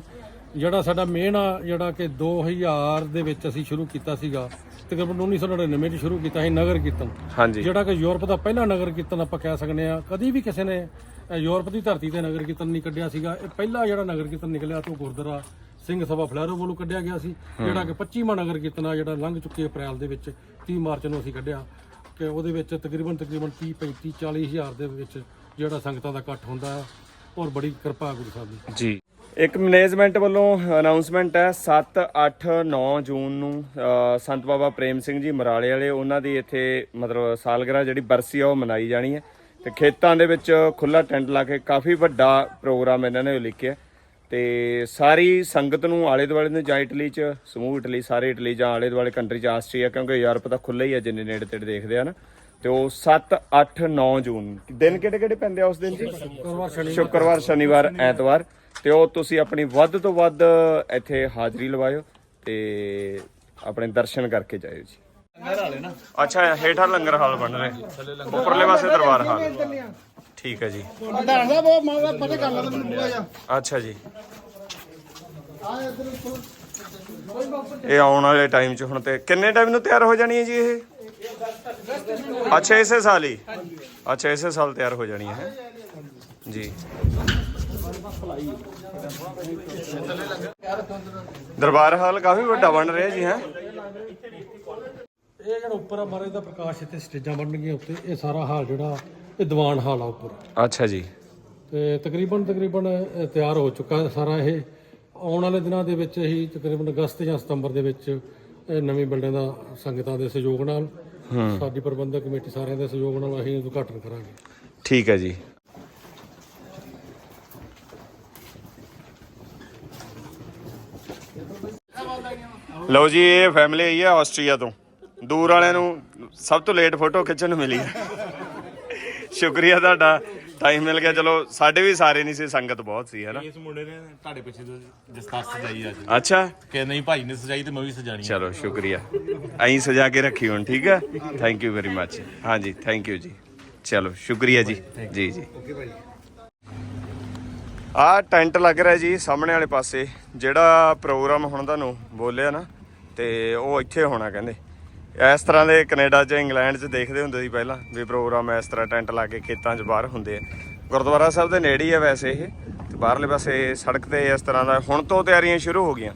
ਜਿਹੜਾ ਸਾਡਾ ਮੇਨ ਆ ਜਿਹੜਾ ਕਿ 2000 ਦੇ ਵਿੱਚ ਅਸੀਂ ਸ਼ੁਰੂ ਕੀਤਾ ਸੀਗਾ ਤਕਰੀਬਨ 1999 ਚ ਸ਼ੁਰੂ ਕੀਤਾ ਸੀ ਨਗਰ ਕੀਰਤਨ। ਹਾਂਜੀ। ਜਿਹੜਾ ਕਿ ਯੂਰਪ ਦਾ ਪਹਿਲਾ ਨਗਰ ਕੀਰਤਨ ਆਪਾਂ ਕਹਿ ਸਕਦੇ ਆ ਕਦੀ ਵੀ ਕਿਸੇ ਨੇ ਯੂਰਪ ਦੀ ਧਰਤੀ ਤੇ ਨਗਰ ਕੀਰਤਨ ਨਹੀਂ ਕੱਢਿਆ ਸੀਗਾ। ਇਹ ਪਹਿਲਾ ਜਿਹੜਾ ਨਗਰ ਕੀਰਤਨ ਨਿਕਲਿਆ ਤੋਂ ਗੁਰਦੁਆਰਾ ਸਿੰਘ ਸਭਾ ਫਲੈਰੋ ਵੱਲੋਂ ਕੱਢਿਆ ਗਿਆ ਸੀ ਜਿਹੜਾ ਕਿ 25ਵਾਂ ਨਗਰ ਕੀਰਤਨ ਆ ਜਿਹੜਾ ਲੰਘ ਚੁੱਕੇ ਅਪ੍ਰੈਲ ਦੇ ਵਿੱਚ 30 ਮਾਰਚ ਨੂੰ ਅਸੀਂ ਕੱਢਿਆ। ਕਿ ਉਹਦੇ ਵਿੱਚ ਤਕਰੀਬਨ ਤਕਰੀਬਨ 30 35 40 ਹਜ਼ਾਰ ਦੇ ਵਿੱਚ ਜਿਹੜਾ ਸੰਗਤਾਂ ਦਾ ਇਕੱਠ ਹੁੰਦਾ ਔਰ ਬੜੀ ਕਿਰਪਾ ਗੁਰੂ ਸਾਹਿਬ ਦੀ। ਜੀ। ਇੱਕ ਮੈਨੇਜਮੈਂਟ ਵੱਲੋਂ ਅਨਾਉਂਸਮੈਂਟ ਹੈ 7 8 9 ਜੂਨ ਨੂੰ ਸੰਤ ਬਾਬਾ ਪ੍ਰੇਮ ਸਿੰਘ ਜੀ ਮਰਾਲੇ ਵਾਲੇ ਉਹਨਾਂ ਦੀ ਇੱਥੇ ਮਤਲਬ ਸਾਲਗਿਰਾ ਜਿਹੜੀ ਬਰਸੀ ਆ ਉਹ ਮਨਾਈ ਜਾਣੀ ਹੈ। ਤੇ ਖੇਤਾਂ ਦੇ ਵਿੱਚ ਖੁੱਲਾ ਟੈਂਟ ਲਾ ਕੇ ਕਾਫੀ ਵੱਡਾ ਪ੍ਰੋਗਰਾਮ ਇਹਨਾਂ ਨੇ ਲਿਖਿਆ। ਤੇ ਸਾਰੀ ਸੰਗਤ ਨੂੰ ਆਲੇ ਦੁਆਲੇ ਨੂੰ ਜਾਂ ਇਟਲੀ ਚ ਸਮੂਹ ਇਟਲੀ ਸਾਰੇ ਇਟਲੀ ਜਾਂ ਆਲੇ ਦੁਆਲੇ ਕੰਟਰੀ ਚ ਆਸਟਰੀਆ ਕਿਉਂਕਿ ਯੂਰਪ ਤਾਂ ਖੁੱਲਾ ਹੀ ਆ ਜਿੰਨੇ ਨੇੜੇ ਤੇੜੇ ਦੇਖਦੇ ਆ ਨਾ। ਤੇ ਉਹ 7 8 9 ਜੂਨ ਦਿਨ ਕਿਹੜੇ ਕਿਹੜੇ ਪੈਂਦੇ ਆ ਉਸ ਦਿਨ? ਜੀ ਸ਼ੁੱਕਰਵਾਰ ਸ਼ਨੀਵਾਰ ਐਤਵਾਰ। ਤੇ ਉਹ ਤੁਸੀਂ ਆਪਣੀ ਵੱਧ ਤੋਂ ਵੱਧ ਇੱਥੇ ਹਾਜ਼ਰੀ ਲਵਾਇਓ ਤੇ ਆਪਣੇ ਦਰਸ਼ਨ ਕਰਕੇ ਜਾਇਓ ਜੀ। ਅੱਛਾ ਹੇਠਾਂ ਲੰਗਰ ਹਾਲ ਬਣ ਰਿਹਾ। ਉੱਪਰਲੇ ਪਾਸੇ ਦਰਬਾਰ ਹਾਲ। ਠੀਕ ਹੈ ਜੀ। ਅੱਛਾ ਜੀ। ਇਹ ਆਉਣ ਵਾਲੇ ਟਾਈਮ 'ਚ ਹੁਣ ਤੇ ਕਿੰਨੇ ਟਾਈਮ ਨੂੰ ਤਿਆਰ ਹੋ ਜਾਣੀ ਹੈ ਜੀ ਇਹ? ਅੱਛਾ ਇਸੇ ਸਾਲ ਹੀ। ਅੱਛਾ ਇਸੇ ਸਾਲ ਤਿਆਰ ਹੋ ਜਾਣੀ ਹੈ। ਜੀ। ਦਰਬਾਰ ਹਾਲ ਕਾਫੀ ਵੱਡਾ ਬਣ ਰਿਹਾ ਜੀ ਹੈ? ਇਹ ਜਿਹੜਾ ਉੱਪਰ ਆ ਮਹਾਰਾਜ ਦਾ ਪ੍ਰਕਾਸ਼ ਇੱਥੇ ਸਟੇਜਾਂ ਬਣਨਗੀਆਂ ਉੱਤੇ। ਇਹ ਸਾਰਾ ਹਾਲ ਜਿਹੜਾ ਇਹ ਦੀਵਾਨ ਹਾਲ ਆ ਉੱਪਰ। ਅੱਛਾ ਜੀ। ਤੇ ਤਕਰੀਬਨ ਤਕਰੀਬਨ ਤਿਆਰ ਹੋ ਚੁੱਕਾ ਸਾਰਾ ਇਹ। ਆਉਣ ਵਾਲੇ ਦਿਨਾਂ ਦੇ ਵਿੱਚ ਹੀ ਤਕਰੀਬਨ ਅਗਸਤ ਜਾਂ ਸਤੰਬਰ ਦੇ ਵਿੱਚ ਇਹ ਨਵੀਂ ਬਿਲਡਿੰਗ ਦਾ ਸੰਗਤਾਂ ਦੇ ਸਹਿਯੋਗ ਨਾਲ ਸਾਡੀ ਪ੍ਰਬੰਧਕ ਕਮੇਟੀ ਸਾਰਿਆਂ ਦੇ ਸਹਿਯੋਗ ਨਾਲ ਅਸੀਂ ਉਦਘਾਟਨ ਕਰਾਂਗੇ। ਠੀਕ ਹੈ ਜੀ। ਲਓ ਜੀ ਇਹ ਫੈਮਿਲੀ ਆਈ ਹੈ ਆਸਟਰੀਆ ਤੋਂ। ਦੂਰ ਵਾਲਿਆਂ ਨੂੰ ਸਭ ਤੋਂ ਲੇਟ ਫੋਟੋ ਖਿੱਚਣ ਨੂੰ ਮਿਲੀ ਹੈ ਸ਼ੁਕਰੀਆ ਤੁਹਾਡਾ ਟਾਈਮ ਮਿਲ ਗਿਆ। ਚਲੋ ਸਾਡੇ ਵੀ ਸਾਰੇ ਨਹੀਂ ਸੀ ਸੰਗਤ ਬਹੁਤ ਸੀ ਹੈ ਨਾ? ਇਸ ਮੁੰਡੇ ਨੇ ਤੁਹਾਡੇ ਪਿੱਛੇ ਦਸਤਾਰ ਸਜਾਈ ਅੱਜ। ਅੱਛਾ। ਕਿ ਨਹੀਂ ਭਾਈ ਨੇ ਸਜਾਈ ਤੇ ਮੈਂ ਵੀ ਸਜਾਣੀ ਚਲੋ ਸ਼ੁਕਰੀਆ। ਐਂ ਸਜਾ ਕੇ ਰੱਖੀ ਹੁਣ ਠੀਕ ਹੈ ਥੈਂਕ ਯੂ ਵੈਰੀ ਮੱਚ ਹਾਂਜੀ ਥੈਂਕ ਯੂ ਜੀ। ਚਲੋ ਸ਼ੁਕਰੀਆ ਜੀ। ਜੀ ਜੀ। ਆਹ ਟੈਂਟ ਲੱਗ ਰਿਹਾ ਜੀ ਸਾਹਮਣੇ ਵਾਲੇ ਪਾਸੇ। ਜਿਹੜਾ ਪ੍ਰੋਗਰਾਮ ਹੁਣ ਤੁਹਾਨੂੰ ਬੋਲਿਆ ਨਾ, ਤੇ ਉਹ ਇੱਥੇ ਹੋਣਾ ਕਹਿੰਦੇ। ਇਸ ਤਰ੍ਹਾਂ ਦੇ ਕੈਨੇਡਾ 'ਚ ਇੰਗਲੈਂਡ 'ਚ ਦੇਖਦੇ ਹੁੰਦੇ ਸੀ ਪਹਿਲਾਂ ਵੀ ਪ੍ਰੋਗਰਾਮ ਇਸ ਤਰ੍ਹਾਂ ਟੈਂਟ ਲਾ ਕੇ ਖੇਤਾਂ 'ਚ ਬਾਹਰ ਹੁੰਦੇ ਆ। ਗੁਰਦੁਆਰਾ ਸਾਹਿਬ ਦੇ ਨੇੜੇ ਹੀ ਆ ਵੈਸੇ ਇਹ, ਤੇ ਬਾਹਰਲੇ ਪਾਸੇ ਸੜਕ ਤੇ ਇਸ ਤਰ੍ਹਾਂ ਦਾ ਹੁਣ ਤੋਂ ਤਿਆਰੀਆਂ ਸ਼ੁਰੂ ਹੋ ਗਈਆਂ।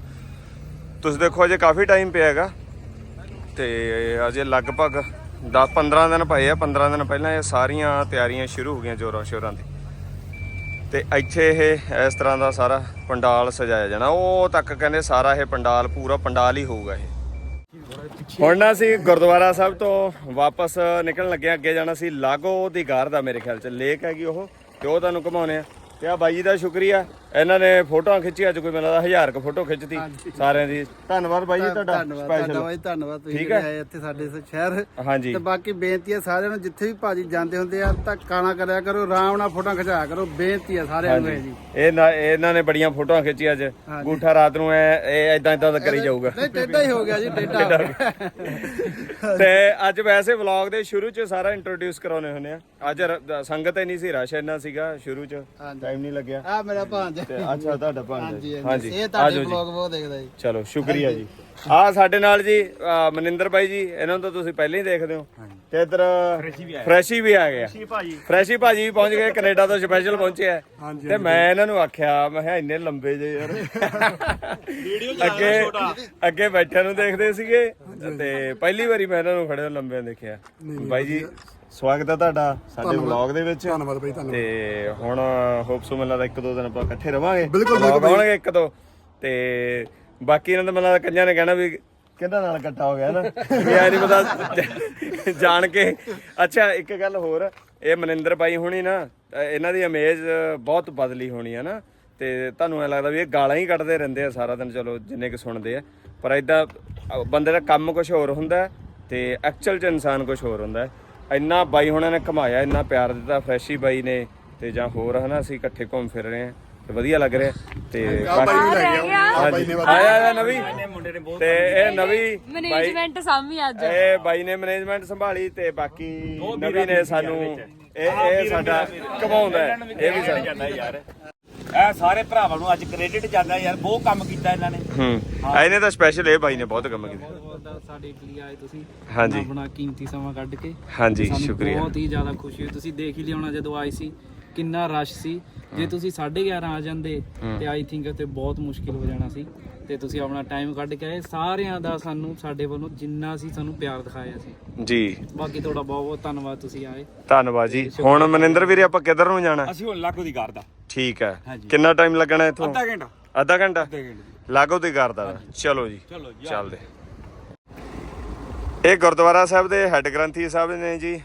ਤੁਸੀਂ ਦੇਖੋ ਅਜੇ ਕਾਫੀ ਟਾਈਮ ਪਿਆ ਹੈਗਾ, ਤੇ ਅਜੇ ਲਗਭਗ 10 15 ਦਿਨ ਪਏ ਆ 15 ਦਿਨ ਪਹਿਲਾਂ ਇਹ ਸਾਰੀਆਂ ਤਿਆਰੀਆਂ ਸ਼ੁਰੂ ਹੋ ਗਈਆਂ ਜੋਰਾਂ ਸ਼ੋਰਾਂ ਦੀ ਤੇ ਇੱਥੇ ਇਹ, ਇਸ ਤਰ੍ਹਾਂ ਦਾ ਸਾਰਾ ਪੰਡਾਲ ਸਜਾਇਆ ਜਾਣਾ। ਉਹ ਤੱਕ ਕਹਿੰਦੇ ਸਾਰਾ ਇਹ ਪੰਡਾਲ, ਪੂਰਾ ਪੰਡਾਲ ਹੀ ਹੋਊਗਾ ਇਹ। ਹੁਣ ਨਾ ਅਸੀਂ ਗੁਰਦੁਆਰਾ ਸਾਹਿਬ ਤੋਂ ਵਾਪਸ ਨਿਕਲਣ ਲੱਗੇ ਅੱਗੇ ਜਾਣਾ ਸੀ ਲਾਗੋ ਦੀ ਗਾਰ ਦਾ ਮੇਰੇ ਖਿਆਲ ਚ। ਲੇਕ ਹੈਗੀ ਉਹ, ਤੇ ਉਹ ਤੁਹਾਨੂੰ ਘੁਮਾਉਣੇ ਆ ਤੇ ਆ ਬਾਈ ਜੀ ਦਾ ਸ਼ੁਕਰੀਆ। ਇਹਨਾਂ ਨੇ ਫੋਟੋਆਂ ਖਿੱਚੀ ਅੱਜ ਕੋਈ ਮੈਨੂੰ ਲੱਗਦਾ ਹਜ਼ਾਰ ਕੁ ਫੋਟੋ ਖਿੱਚਤੀ ਸਾਰਿਆਂ ਦੀ। ਧੰਨਵਾਦ ਬਾਈ ਜੀ ਤੁਹਾਡਾ ਧੰਨਵਾਦ ਤੁਹਾਡਾ ਬਾਈ ਧੰਨਵਾਦ ਤੁਸੀਂ। ਆਏ ਇੱਥੇ ਸਾਡੇ ਸ਼ਹਿਰ। ਹਾਂਜੀ। ਤੇ ਬਾਕੀ ਬੇਨਤੀ ਹੈ ਸਾਰਿਆਂ ਨੂੰ ਜਿੱਥੇ ਵੀ ਭਾਜੀ ਜਾਂਦੇ ਹੁੰਦੇ ਆ ਧੱਕਾ ਨਾ ਕਰਿਆ ਕਰੋ ਆਰਾਮ ਨਾਲ ਫੋਟੋਆਂ ਖਿਚਾਇਆ ਕਰੋ ਬੇਨਤੀ ਹੈ ਸਾਰਿਆਂ ਨੂੰ ਇਹ ਜੀ। ਇਹ ਨਾ- ਇਹਨਾਂ ਨੇ ਬੜੀਆਂ ਫੋਟੋਆਂ ਖਿੱਚੀਆਂ ਅੱਜ। ਗੂਠਾ ਰਾਤ ਨੂੰ ਐ ਇਹ ਐਦਾਂ ਐਦਾਂ ਦਾ ਕਰੀ ਜਾਊਗਾ। ਨਹੀਂ ਟੇਡਾ ਹੀ ਹੋ ਗਿਆ ਜੀ ਟੇਡਾ ਤੇ ਅੱਜ ਵੈਸੇ ਵਲੌਗ ਦੇ ਸ਼ੁਰੂ ਚ ਸਾਰਾ ਇੰਟਰੋਡਿਊਸ ਕਰਾਉਣੇ ਹੁੰਦੇ ਆ। ਅੱਜ ਸੰਗਤ ਹੀ ਨਹੀਂ ਸੀ ਰਸ਼ ਇੰਨਾ ਸੀਗਾ ਸ਼ੁਰੂ ਚ। ਟਾਈਮ ਨਹੀਂ ਲੱਗਿਆ। ਆ ਮੇਰਾ ਭਾਂਜ ਤੇ ਅੱਛਾ ਤੁਹਾਡਾ ਭਾਂਜਾ ਹਾਂਜੀ ਜੀ। ਹਾਂਜੀ। ਇਹ ਆ ਤੁਹਾਡੇ ਜਾਓ ਜੀ। ਬਲੌਗ ਬਹੁਤ ਦੇਖਦਾ ਜੀ। ਚਲੋ ਸ਼ੁਕਰੀਆ ਜੀ। ਆ ਸਾਡੇ ਨਾਲ ਜੀ ਮਨਿੰਦਰ ਬਾਈ ਜੀ ਇਹਨਾਂ ਨੂੰ ਤਾਂ ਤੁਸੀਂ ਪਹਿਲਾਂ ਹੀ ਦੇਖਦੇ ਹੋ। ਤੇ ਇਧਰ ਫਰੈਸ਼ੀ ਵੀ ਆ ਗਿਆ। ਫਰੈਸ਼ੀ ਭਾਜੀ। ਵੀ ਪਹੁੰਚ ਗਏ ਕੈਨੇਡਾ ਤੋਂ ਸਪੈਸ਼ਲ ਪਹੁੰਚੇ ਆ। ਤੇ ਮੈਂ ਇਹਨਾਂ ਨੂੰ ਆਖਿਆ ਮੈਂ ਕਿਹਾ ਇੰਨੇ ਲੰਬੇ ਜੇ ਯਾਰ। ਅੱਗੇ ਅੱਗੇ ਬੈਠਿਆਂ ਨੂੰ ਦੇਖਦੇ ਸੀਗੇ ਤੇ ਪਹਿਲੀ ਵਾਰੀ ਮੈਂ ਇਹਨਾਂ ਨੂੰ ਖੜੇ ਲੰਬਿਆਂ ਦੇਖਿਆ। ਬਾਈ ਜੀ ਸਵਾਗਤ ਹੈ ਤੁਹਾਡਾ ਸਾਡੇ ਵਲੌਗ ਦੇ ਵਿੱਚ। ਧੰਨਵਾਦ ਬਾਈ ਧੰਨਵਾਦ। ਤੇ ਹੁਣ ਹੋਪਸੋ ਮੈਨੂੰ ਲੱਗਦਾ ਇੱਕ ਦੋ ਦਿਨ ਆਪਾਂ ਇਕੱਠੇ ਰਵਾਂਗੇ। ਬਿਲਕੁਲ, vlog ਬਿਲਕੁਲ। ਆਉਣਗੇ ਇੱਕ ਦੋ। ਤੇ ਬਾਕੀ ਇਹਨਾਂ ਦਾ ਮੈਨੂੰ ਲੱਗਦਾ ਕੰਨਿਆਂ ਨੇ ਕਹਿਣਾ ਵੀ ਕਿਹਦਾ ਨਾਲ ਇਕੱਠਾ ਹੋ ਗਿਆ ਨਾ? ਐ ਨਹੀਂ ਪਤਾ ਜਾਣ ਕੇ। ਅੱਛਾ ਇੱਕ ਗੱਲ ਹੋਰ ਇਹ ਮਨਿੰਦਰ ਬਾਈ ਹੁਣੀ ਨਾ ਅ, ਇਹਨਾਂ ਦੀ ਇਮੇਜ ਬਹੁਤ ਬਦਲੀ ਹੋਣੀ ਹੈ ਨਾ। ਤੇ ਤੁਹਾਨੂੰ ਐ ਲੱਗਦਾ ਵੀ ਇਹ ਗਾਲਾਂ ਹੀ ਕੱਢਦੇ ਰਹਿੰਦੇ ਆ ਸਾਰਾ ਦਿਨ ਚਲੋ ਜਿੰਨੇ ਕਿ ਸੁਣਦੇ ਆ। ਪਰ ਐਦਾਂ ਬੰਦੇ ਦਾ ਕੰਮ ਕੁਝ ਹੋਰ ਹੁੰਦਾ ਹੈ ਤੇ ਐਕਚੁਅਲ ਚ ਇਨਸਾਨ ਕੁਝ ਹੋਰ ਹੁੰਦਾ ਹੈ। ਇੰਨਾ ਬਾਈ ਹੁਣਾਂ ਨੇ ਕਮਾਇਆ ਇੰਨਾ ਪਿਆਰ ਦਿੱਤਾ ਫਰੈਸ਼ੀ ਬਾਈ ਨੇ ਤੇ ਜਾਂ ਹੋਰ ਹਨਾ ਅਸੀਂ ਇਕੱਠੇ ਘੁੰਮ ਫਿਰ ਰਹੇ ਹਾਂ ਤੇ ਵਧੀਆ ਲੱਗ ਰਿਹਾ ਤੇ ਆਇਆ ਆਇਆ ਨਵੀ? ਤੇ ਇਹ ਨਵੀ ਮੈਨੇਜਮੈਂਟ ਸਾਮੀ ਅੱਜ। ਇਹ ਬਾਈ ਨੇ ਮੈਨੇਜਮੈਂਟ ਸੰਭਾਲੀ ਤੇ ਬਾਕੀ ਨਵੀ ਨੇ ਸਾਨੂੰ ਇਹ ਇਹ ਸਾਡਾ ਕਮਾਉਂਦਾ ਹੈ। ਇਹ ਵੀ ਸਾਡਾ ਯਾਰ। ਇਹ ਸਾਰੇ ਭਰਾਵਾਂ ਨੂੰ ਅੱਜ ਕ੍ਰੈਡਿਟ ਜਾਂਦਾ ਯਾਰ ਬਹੁਤ ਕੰਮ ਕੀਤਾ ਇਹਨਾਂ ਨੇ। ਹੂੰ। ਇਹਨੇ ਤਾਂ ਸਪੈਸ਼ਲ ਇਹ ਬਾਈ ਨੇ ਬਹੁਤ ਕੰਮ ਕੀਤਾ। ਸਾਡੇ ਲਈ ਆਏ ਤੁਸੀਂ ਹਾਂਜੀ। ਆਪਣਾ ਕੀਮਤੀ ਸਮਾਂ ਕੱਢ ਕੇ ਹਾਂਜੀ ਸਾਨੂੰ ਸ਼ੁਕਰੀਆ। ਬਹੁਤ ਹੀ ਜ਼ਿਆਦਾ ਖੁਸ਼ੀ ਹੋਈ। ਤੁਸੀਂ ਦੇਖ ਹੀ ਲਿਆਉਣਾ ਜਦੋਂ ਆਏ ਸੀ ਕਿੰਨਾ ਰਸ਼ ਸੀ। ਜੇ ਤੁਸੀਂ 11:30 ਆ ਜਾਂਦੇ ਤੇ ਆਈ ਥਿੰਕ ਤੇ ਬਹੁਤ ਮੁਸ਼ਕਿਲ ਹੋ ਜਾਣਾ ਸੀ। ਤੇ ਤੁਸੀਂ ਆਪਣਾ ਟਾਈਮ ਕੱਢ ਕੇ ਆਏ। ਸਾਰਿਆਂ ਦਾ ਸਾਨੂੰ ਸਾਡੇ ਵੱਲੋਂ ਜਿੰਨਾ ਸੀ ਸਾਨੂੰ ਪਿਆਰ ਦਿਖਾਇਆ ਸੀ। ਜੀ। ਬਾਕੀ ਤੁਹਾਡਾ ਬਹੁਤ ਬਹੁਤ ਧੰਨਵਾਦ ਤੁਸੀਂ ਆਏ। ਧੰਨਵਾਦ ਜੀ। ਹੁਣ ਮਨਿੰਦਰ ਵੀਰੇ ਆਪਾਂ ਕਿੱਧਰ ਨੂੰ ਜਾਣਾ? ਅਸੀਂ ਹੁਣ ਲਾਗੂ ਦੀ ਕਰਦਾ ਠੀਕ ਹੈ। ਕਿੰਨਾ ਟਾਈਮ ਲੱਗਣਾ ਇੱਥੋਂ? ਅੱਧਾ ਘੰਟਾ। ਅੱਧਾ ਘੰਟਾ? ਅੱਧਾ ਘੰਟਾ। ਲਾਗੋ ਤੇ ਕਰਦਾ ਚਲੋ ਜੀ। ਚਲੋ ਜੀ ਚੱਲਦੇ। ਇਹ ਗੁਰਦੁਆਰਾ ਸਾਹਿਬ ਦੇ ਹੈੱਡ ਗ੍ਰੰਥੀ ਸਾਹਿਬ ਨੇ ਜੀ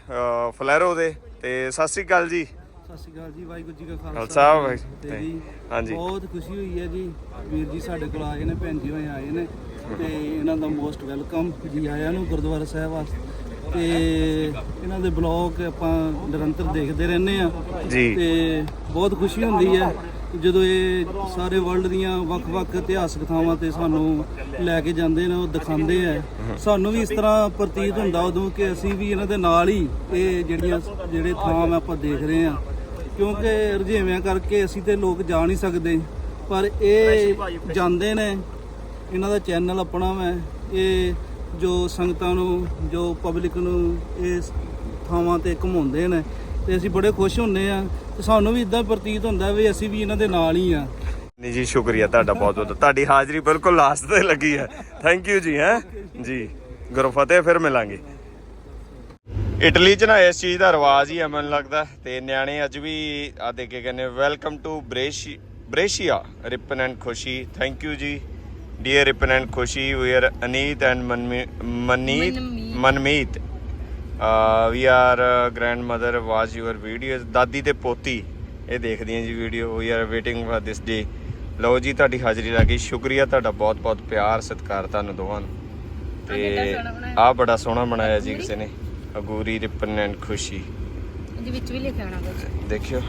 ਫਲੈਰੋ ਦੇ। ਤੇ ਸਤਿ ਸ੍ਰੀ ਅਕਾਲ ਜੀ। ਸਤਿ ਸ਼੍ਰੀ ਅਕਾਲ ਜੀ ਵਾਹਿਗੁਰੂ ਜੀ ਕਾ ਖਾਲਸਾ। ਵਾਹਿ- ਤੇ ਜੀ ਹਾਂਜੀ। ਬਹੁਤ ਖੁਸ਼ੀ ਹੋਈ ਹੈ ਜੀ। ਵੀਰ ਜੀ ਸਾਡੇ ਕੋਲ ਆਏ ਨੇ ਭੈਣ ਜੀ ਹੋਏ ਆਏ ਨੇ। ਤੇ ਇਹਨਾਂ ਦਾ ਮੋਸਟ ਵੈਲਕਮ ਜੀ ਆਇਆਂ ਨੂੰ ਗੁਰਦੁਆਰਾ ਸਾਹਿਬ ਵਾਸਤੇ। ਤੇ ਇਹਨਾਂ ਦੇ ਬਲੌਗ ਆਪਾਂ ਨਿਰੰਤਰ ਦੇਖਦੇ ਰਹਿੰਦੇ ਆ ਜੀ। ਤੇ ਬਹੁਤ ਖੁਸ਼ੀ ਹੁੰਦੀ ਹੈ। ਜਦੋਂ ਇਹ ਸਾਰੇ ਵਰਲਡ ਦੀਆਂ ਵੱਖ-ਵੱਖ ਇਤਿਹਾਸਕ ਥਾਵਾਂ ਤੇ ਸਾਨੂੰ ਲੈ ਕੇ ਜਾਂਦੇ ਨੇ, ਉਹ ਦਿਖਾਉਂਦੇ ਆ। ਸਾਨੂੰ ਵੀ ਇਸ ਤਰ੍ਹਾਂ ਪ੍ਰਤੀਤ ਹੁੰਦਾ ਉਦੋਂ ਕਿ ਅਸੀਂ ਵੀ ਇਹਨਾਂ ਦੇ ਨਾਲ ਹੀ ਇਹ ਜਿਹੜੀਆਂ ਜਿਹੜੇ ਥਾਂ ਆਪਾਂ ਦੇਖ ਰਹੇ ਆ ਕਿਉਂਕਿ ਰੁਝੇਵਿਆਂ ਕਰਕੇ ਅਸੀਂ ਤੇ ਲੋਕ ਜਾ ਨਹੀਂ ਸਕਦੇ, ਪਰ ਇਹ ਜਾਂਦੇ ਨੇ। ਇਹਨਾਂ ਦਾ ਚੈਨਲ ਆਪਣਾ ਮੈਂ ਇਹ ਜੋ ਸੰਗਤਾਂ ਨੂੰ, ਜੋ ਪਬਲਿਕ ਨੂੰ ਇਸ ਥਾਵਾਂ ਤੇ ਘੁਮਾਉਂਦੇ ਨੇ। ਤੇ ਅਸੀਂ ਬੜੇ ਖੁਸ਼ ਹੁੰਨੇ ਆ ਤੇ ਸਾਨੂੰ ਵੀ ਇਦਾਂ ਪ੍ਰਤੀਤ ਹੁੰਦਾ ਵੀ ਅਸੀਂ ਵੀ ਇਹਨਾਂ ਦੇ ਨਾਲ ਹੀ ਆ ਨਹੀਂ ਜੀ ਸ਼ੁਕਰੀਆ ਤੁਹਾਡਾ ਬਹੁਤ ਬਹੁਤ। ਤੁਹਾਡੀ ਹਾਜ਼ਰੀ ਬਿਲਕੁਲ ਲਾਸਟ ਤੇ ਲੱਗੀ ਹੈ। ਥੈਂਕ ਯੂ ਜੀ ਹੈ? ਜੀ ਗੁਰਫਤਿਹ ਫਿਰ ਮਿਲਾਂਗੇ। ਇਟਲੀ 'ਚ ਨਾ ਇਸ ਚੀਜ਼ ਦਾ ਰਿਵਾਜ ਹੀ ਹੈ ਮੈਨੂੰ ਲੱਗਦਾ ਤੇ ਨਿਆਣੇ ਅੱਜ ਵੀ ਆ ਦੇ ਕੇ ਕਹਿੰਦੇ welcome to Brescia Brescia Ripan and Khushi. Thank you ji. Dear Ripan and Khushi we are Anit and Manmeet. Manmeet. We are grandmother watch your videos ਦਾਦੀ ਤੇ ਪੋਤੀ ਇਹ ਦੇਖਦੀਆਂ ਜੀ video we are waiting for this day ਲਓ ਜੀ ਤੁਹਾਡੀ ਹਾਜ਼ਰੀ ਲੱਗੀ ਸ਼ੁਕਰੀਆ ਤੁਹਾਡਾ ਬਹੁਤ ਬਹੁਤ ਪਿਆਰ ਸਤਿਕਾਰ ਤੁਹਾਨੂੰ ਦੋਵਾਂ ਨੂੰ। ਤੇ ਆ ਬੜਾ ਸੋਹਣਾ ਬਣਾਇਆ ਜੀ ਕਿਸੇ ਨੇ। ਅਗੂਰੀ ਰਿਪਨ ਐਂਡ ਖੁਸ਼ੀ। ਇਹਦੇ ਵਿੱਚ ਵੀ ਲਿਖਿਆ ਹੋਣਾ ਕੁਝ ਦੇਖਿਓ।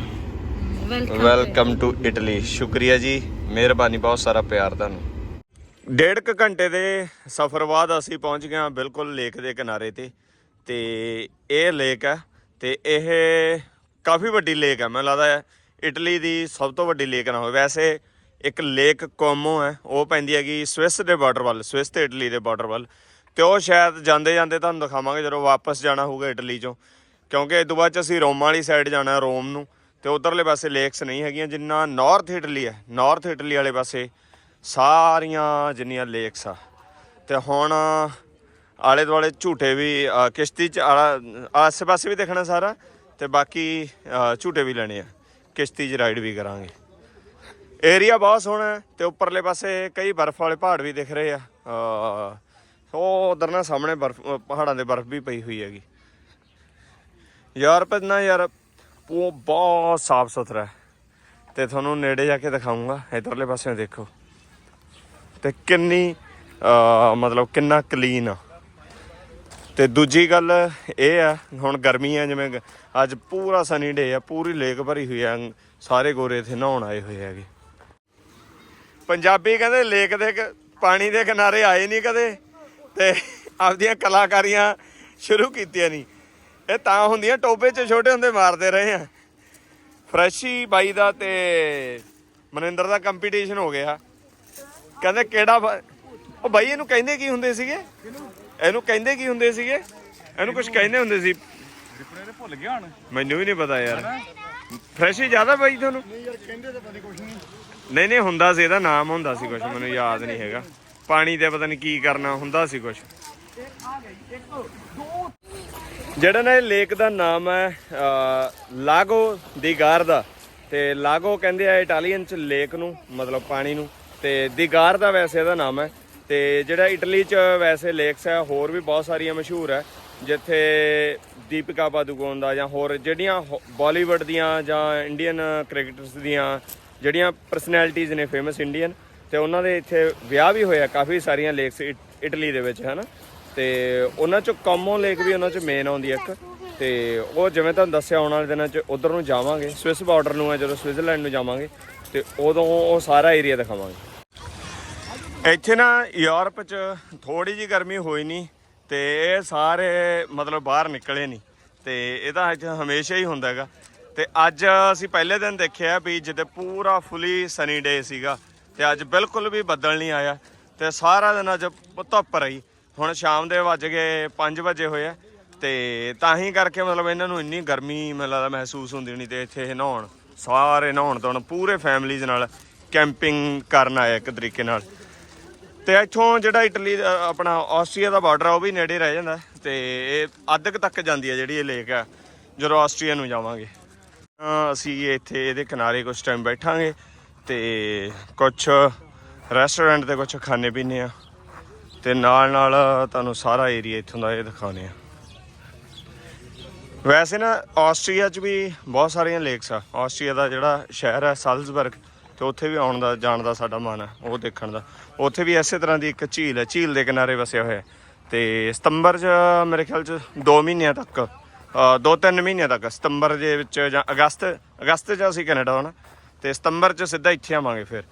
ਵੈਲਕਮ ਵੈਲਕਮ ਟੂ ਇਟਲੀ ਸ਼ੁਕਰੀਆ ਜੀ। ਮਿਹਰਬਾਨੀ ਬਹੁਤ ਸਾਰਾ ਪਿਆਰ ਤੁਹਾਨੂੰ। ਡੇਢ ਕੁ ਘੰਟੇ ਦੇ ਸਫ਼ਰ ਬਾਅਦ ਅਸੀਂ ਪਹੁੰਚ ਗਏ ਹਾਂ ਬਿਲਕੁਲ ਲੇਕ ਦੇ ਕਿਨਾਰੇ ਤੇ। ਤੇ ਇਹ ਲੇਕ ਹੈ ਤੇ ਇਹ ਕਾਫੀ ਵੱਡੀ ਲੇਕ ਹੈ ਮੈਨੂੰ ਲੱਗਦਾ ਇਟਲੀ ਦੀ ਸਭ ਤੋਂ ਵੱਡੀ ਲੇਕ ਨਾ ਹੋਵੇ। ਵੈਸੇ ਇੱਕ ਲੇਕ ਕੋਮੋ ਹੈ, ਉਹ ਪੈਂਦੀ ਹੈਗੀ ਸਵਿਸ ਦੇ ਬਾਰਡਰ ਵੱਲ, ਸਵਿਸ ਤੇ ਇਟਲੀ ਦੇ ਬਾਰਡਰ ਵੱਲ। ਤੇ ਉਹ ਸ਼ਾਇਦ ਜਾਂਦੇ ਜਾਂਦੇ ਤੁਹਾਨੂੰ ਦਿਖਾਵਾਂਗੇ, ਜਦੋਂ ਵਾਪਸ ਜਾਣਾ ਹੋਊਗਾ ਇਟਲੀ ਚੋਂ। ਕਿਉਂਕਿ ਇਸ ਤੋਂ ਬਾਅਦ ਚ ਅਸੀਂ ਰੋਮ ਵਾਲੀ ਸਾਈਡ ਜਾਣਾ, ਰੋਮ ਨੂੰ। ਤੇ ਉਧਰਲੇ ਪਾਸੇ ਲੇਕਸ ਨਹੀਂ ਹੈਗੀਆਂ, ਜਿੰਨਾ ਨਾਰਥ ਇਟਲੀ ਹੈ ਨਾਰਥ ਇਟਲੀ ਵਾਲੇ ਪਾਸੇ ਸਾਰੀਆਂ ਜਿੰਨੀਆਂ ਲੇਕਸ ਆ। ਤੇ ਹੁਣ ਆਲੇ ਦੁਆਲੇ ਝੂਟੇ ਵੀ ਅ, ਕਿਸ਼ਤੀ ਚ ਆਲਾ ਆਸੇ ਪਾਸੇ ਵੀ ਦੇਖਣਾ ਸਾਰਾ ਤੇ ਬਾਕੀ ਅ, ਝੂਟੇ ਵੀ ਲੈਣੇ ਆ। ਕਿਸ਼ਤੀ 'ਚ ਰਾਈਡ ਵੀ ਕਰਾਂਗੇ। ਏਰੀਆ ਬਹੁਤ ਸੋਹਣਾ ਹੈ ਤੇ ਉੱਪਰਲੇ ਪਾਸੇ ਕਈ ਬਰਫ਼ ਵਾਲੇ ਪਹਾੜ ਵੀ ਦਿਖ ਰਹੇ ਆ। ਅ, ਉਹ ਉਧਰ ਨਾ ਸਾਹਮਣੇ ਬਰਫ਼ ਅ, ਪਹਾੜਾਂ ਦੇ ਬਰਫ਼ ਵੀ ਪਈ ਹੋਈ ਹੈਗੀ। ਯੂਰਪ ਨਾ ਯਾਰ ਉਹ ਬਹੁਤ ਸਾਫ਼ ਸੁਥਰਾ ਹੈ। ਤੇ ਤੁਹਾਨੂੰ ਨੇੜੇ ਜਾ ਕੇ ਦਿਖਾਉਂਗਾ ਇਧਰਲੇ ਪਾਸਿਓਂ ਦੇਖੋ। ਤੇ ਕਿੰਨੀ ਅ, ਮਤਲਬ ਕਿੰਨਾ ਕਲੀਨ ਆ। ਤੇ ਦੂਜੀ ਗੱਲ ਇਹ ਆ, ਹੁਣ ਗਰਮੀ ਆ, ਜਿਵੇਂ ਅੱਜ ਪੂਰਾ ਸਨੀ ਡੇ ਆ, ਪੂਰੀ ਲੇਕ ਭਰੀ ਹੋਈ ਆ, ਸਾਰੇ ਗੋਰੇ ਇੱਥੇ ਨਹਾਉਣ ਆਏ ਹੋਏ ਹੈਗੇ। ਪੰਜਾਬੀ ਕਹਿੰਦੇ ਲੇਕ ਦੇ ਪਾਣੀ ਦੇ ਕਿਨਾਰੇ ਆਏ ਨਹੀਂ ਕਦੇ, ਤੇ ਆਪਦੀਆਂ ਕਲਾਕਾਰੀਆਂ ਸ਼ੁਰੂ ਕੀਤੀਆਂ ਨਹੀਂ ਇਹ ਤਾਂ ਹੁੰਦੀਆਂ ਟੋਬੇ 'ਚ ਛੋਟੇ ਹੁੰਦੇ ਮਾਰਦੇ ਰਹੇ ਆ। ਫਰੈਸ਼ੀ ਬਾਈ ਦਾ ਤੇ ਮਨਿੰਦਰ ਦਾ ਕੰਪੀਟੀਸ਼ਨ ਹੋ ਗਿਆ। ਕਹਿੰਦੇ ਕਿਹੜਾ ਬ- ਉਹ ਬਾਈ ਇਹਨੂੰ ਕਹਿੰਦੇ ਕੀ ਹੁੰਦੇ ਸੀਗੇ? ਇਹਨੂੰ ਕਹਿੰਦੇ ਕੀ ਹੁੰਦੇ ਸੀਗੇ? ਇਹਨੂੰ ਕੁਝ ਕਹਿੰਦੇ ਹੁੰਦੇ ਸੀ। ਭੁੱਲ ਗਿਆ ਹੁਣ। ਮੈਨੂੰ ਵੀ ਨਹੀਂ ਪਤਾ ਯਾਰ। ਫਰੈਸ਼ੀ ਜ਼ਿਆਦਾ ਬਾਈ ਤੁਹਾਨੂੰ? ਨਹੀਂ ਯਾਰ ਕਹਿੰਦੇ ਤਾਂ ਪਤਾ ਕੁਝ ਨਹੀਂ। ਨਹੀਂ ਨਹੀਂ ਹੁੰਦਾ ਸੀ ਇਹਦਾ ਨਾਮ ਹੁੰਦਾ ਸੀ ਕੁਝ ਮੈਨੂੰ ਯਾਦ ਨਹੀਂ ਹੈਗਾ। ਪਾਣੀ ਤੇ ਪਤਾ ਨਹੀਂ ਕੀ ਕਰਨਾ ਹੁੰਦਾ ਸੀ ਕੁਝ ਜਿਹੜਾ ਨਾ ਇਹ ਲੇਕ ਦਾ ਨਾਮ ਹੈ ਲਾਗੋ ਦੀ ਗਾਰਦਾ ਤੇ ਲਾਗੋ ਕਹਿੰਦੇ ਆ ਇਟਾਲੀਅਨ ਚ ਲੇਕ ਨੂੰ ਮਤਲਬ ਪਾਣੀ ਨੂੰ ਤੇ ਦੀ ਗਾਰਦਾ ਵੈਸੇ ਇਹਦਾ ਨਾਮ ਹੈ। ਤੇ ਜਿਹੜਾ ਇਟਲੀ ਚ ਵੈਸੇ ਲੇਕਸ ਹੈ, ਹੋਰ ਵੀ ਬਹੁਤ ਸਾਰੀਆਂ ਮਸ਼ਹੂਰ ਹੈ, ਜਿੱਥੇ ਦੀਪਿਕਾ ਪਾਦੂਕੋਣ ਦਾ ਜਾਂ ਹੋਰ ਜਿਹੜੀਆਂ ਬਾਲੀਵੁੱਡ ਦੀਆਂ ਜਾਂ ਇੰਡੀਅਨ ਕ੍ਰਿਕਟਰਸ ਦੀਆਂ ਜਿਹੜੀਆਂ ਪਰਸਨੈਲਿਟੀਜ਼ ਨੇ ਫੇਮਸ ਇੰਡੀਅਨ ਤੇ ਉਹਨਾਂ ਦੇ ਇੱਥੇ ਵਿਆਹ ਵੀ ਹੋਇਆ, ਕਾਫੀ ਸਾਰੀਆਂ ਲੇਕਸ ਇਟਲੀ ਦੇ ਵਿੱਚ, ਹਨਾ? ਤੇ ਉਹਨਾਂ ਚੋਂ ਕਮੋ ਲੇਕ ਵੀ ਉਹਨਾਂ ਚ ਮੇਨ ਆਉਂਦੀ ਹੈ ਇੱਕ, ਤੇ ਉਹ ਜਿਵੇਂ ਤੁਹਾਨੂੰ ਦੱਸਿਆ, ਆਉਣ ਵਾਲੇ ਦਿਨਾਂ ਚ ਉਧਰ ਨੂੰ ਜਾਵਾਂਗੇ, ਸਵਿਸ ਬਾਰਡਰ ਨੂੰ ਹੈ, ਜਦੋਂ ਸਵਿਟਜ਼ਰਲੈਂਡ ਨੂੰ ਜਾਵਾਂਗੇ, ਤੇ ਉਦੋਂ ਉਹ ਸਾਰਾ ਏਰੀਆ ਦਿਖਾਵਾਂਗੇ। ਇੱਥੇ ਨਾ ਯੂਰਪ ਚ ਥੋੜੀ ਜੀ ਗਰਮੀ ਹੋਈ ਨਹੀਂ ਤੇ ਇਹ ਸਾਰੇ ਮਤਲਬ ਬਾਹਰ ਨਿਕਲੇ ਨਹੀਂ ਤੇ ਇਹ ਤਾਂ ਇੱਥੇ ਹਮੇਸ਼ਾ ਹੀ ਹੁੰਦਾ ਹੈਗਾ। ਤੇ ਅੱਜ ਅਸੀਂ ਪਹਿਲੇ ਦਿਨ ਦੇਖਿਆ ਵੀ ਜਿੱਦੇ ਪੂਰਾ ਫੁੱਲੀ ਸਨੀ ਡੇ ਸੀਗਾ ਤੇ ਅੱਜ ਬਿਲਕੁਲ ਵੀ ਬੱਦਲ ਨਹੀਂ ਆਇਆ ਤੇ ਸਾਰਾ ਦਿਨ ਅੱਜ ਧੁੱਪ ਰਹੀ। ਹੁਣ ਸ਼ਾਮ ਦੇ ਵੱਜ ਗਏ 5 ਵਜੇ ਹੋਏ ਆ ਤੇ ਤਾਂ ਹੀ ਕਰਕੇ ਮਤਲਬ ਇਹਨਾਂ ਨੂੰ ਇੰਨੀ ਗਰਮੀ ਮੈਨੂੰ ਲੱਗਦਾ ਮਹਿਸੂਸ ਹੁੰਦੀ ਨਹੀਂ ਤੇ ਇੱਥੇ ਇਹ ਨਹਾਉਣ, ਸਾਰੇ ਨਹਾਉਣ ਤੋਂ ਪੂਰੇ ਫੈਮਲੀਜ਼ ਨਾਲ ਕੈਂਪਿੰਗ ਕਰਨ ਆਇਆ ਇੱਕ ਤਰੀਕੇ ਨਾਲ। ਤੇ ਇੱਥੋਂ ਜਿਹੜਾ ਇਟਲੀ ਦਾ ਆਪਣਾ ਆਸਟਰੀਆ ਦਾ ਬਾਰਡਰ ਆ, ਉਹ ਵੀ ਨੇੜੇ ਰਹਿ ਜਾਂਦਾ ਹੈ। ਤੇ ਇਹ ਅੱਧ ਕੁ ਤੱਕ ਜਾਂਦੀ ਹੈ ਜਿਹੜੀ ਇਹ ਲੇਕ ਆ, ਜਦੋਂ ਆਸਟਰੀਆ ਨੂੰ ਜਾਵਾਂਗੇ। ਅਸੀਂ ਇੱਥੇ ਇਹਦੇ ਕਿਨਾਰੇ ਕੁਝ ਟਾਈਮ ਬੈਠਾਂਗੇ ਤੇ ਕੁਝ ਰੈਸਟੋਰੈਂਟ ਤੇ ਕੁਝ ਖਾਣੇ ਪੀਣੇ ਆ ਤੇ ਨਾਲ ਨਾਲ ਤੁਹਾਨੂੰ ਸਾਰਾ ਏਰੀਆ ਇੱਥੋਂ ਦਾ ਇਹ ਦਿਖਾਉਣੇ ਆ ਵੈਸੇ ਨਾ ਆਸਟਰੀਆ 'ਚ ਵੀ ਬਹੁਤ ਸਾਰੀਆਂ ਲੇਕਸ ਆ। ਆਸਟਰੀਆ ਦਾ ਜਿਹੜਾ ਸ਼ਹਿਰ ਹੈ ਸਾਲਜ਼ਬਰਗ ਤੇ ਉੱਥੇ ਵੀ ਆਉਣ ਦਾ ਜਾਣ ਦਾ ਸਾਡਾ ਮਨ ਹੈ ਉਹ ਦੇਖਣ ਦਾ। ਉੱਥੇ ਵੀ ਇਸੇ ਤਰ੍ਹਾਂ ਦੀ ਇੱਕ ਝੀਲ ਹੈ ਝੀਲ ਦੇ ਕਿਨਾਰੇ ਵਸਿਆ ਹੋਇਆ। ਤੇ ਸਤੰਬਰ 'ਚ ਮੇਰੇ ਖਿਆਲ 'ਚ 2 ਮਹੀਨਿਆਂ ਤੱਕ 2-3 ਮਹੀਨਿਆਂ ਤੱਕ ਸਤੰਬਰ ਦੇ ਵਿੱਚ ਜਾਂ ਅਗਸਤ ਅਗਸਤ 'ਚ ਅਸੀਂ ਕੈਨੇਡਾ ਹੋਣਾ ਤੇ ਸਤੰਬਰ 'ਚ ਸਿੱਧਾ ਇੱਥੇ ਆਵਾਂਗੇ ਫਿਰ।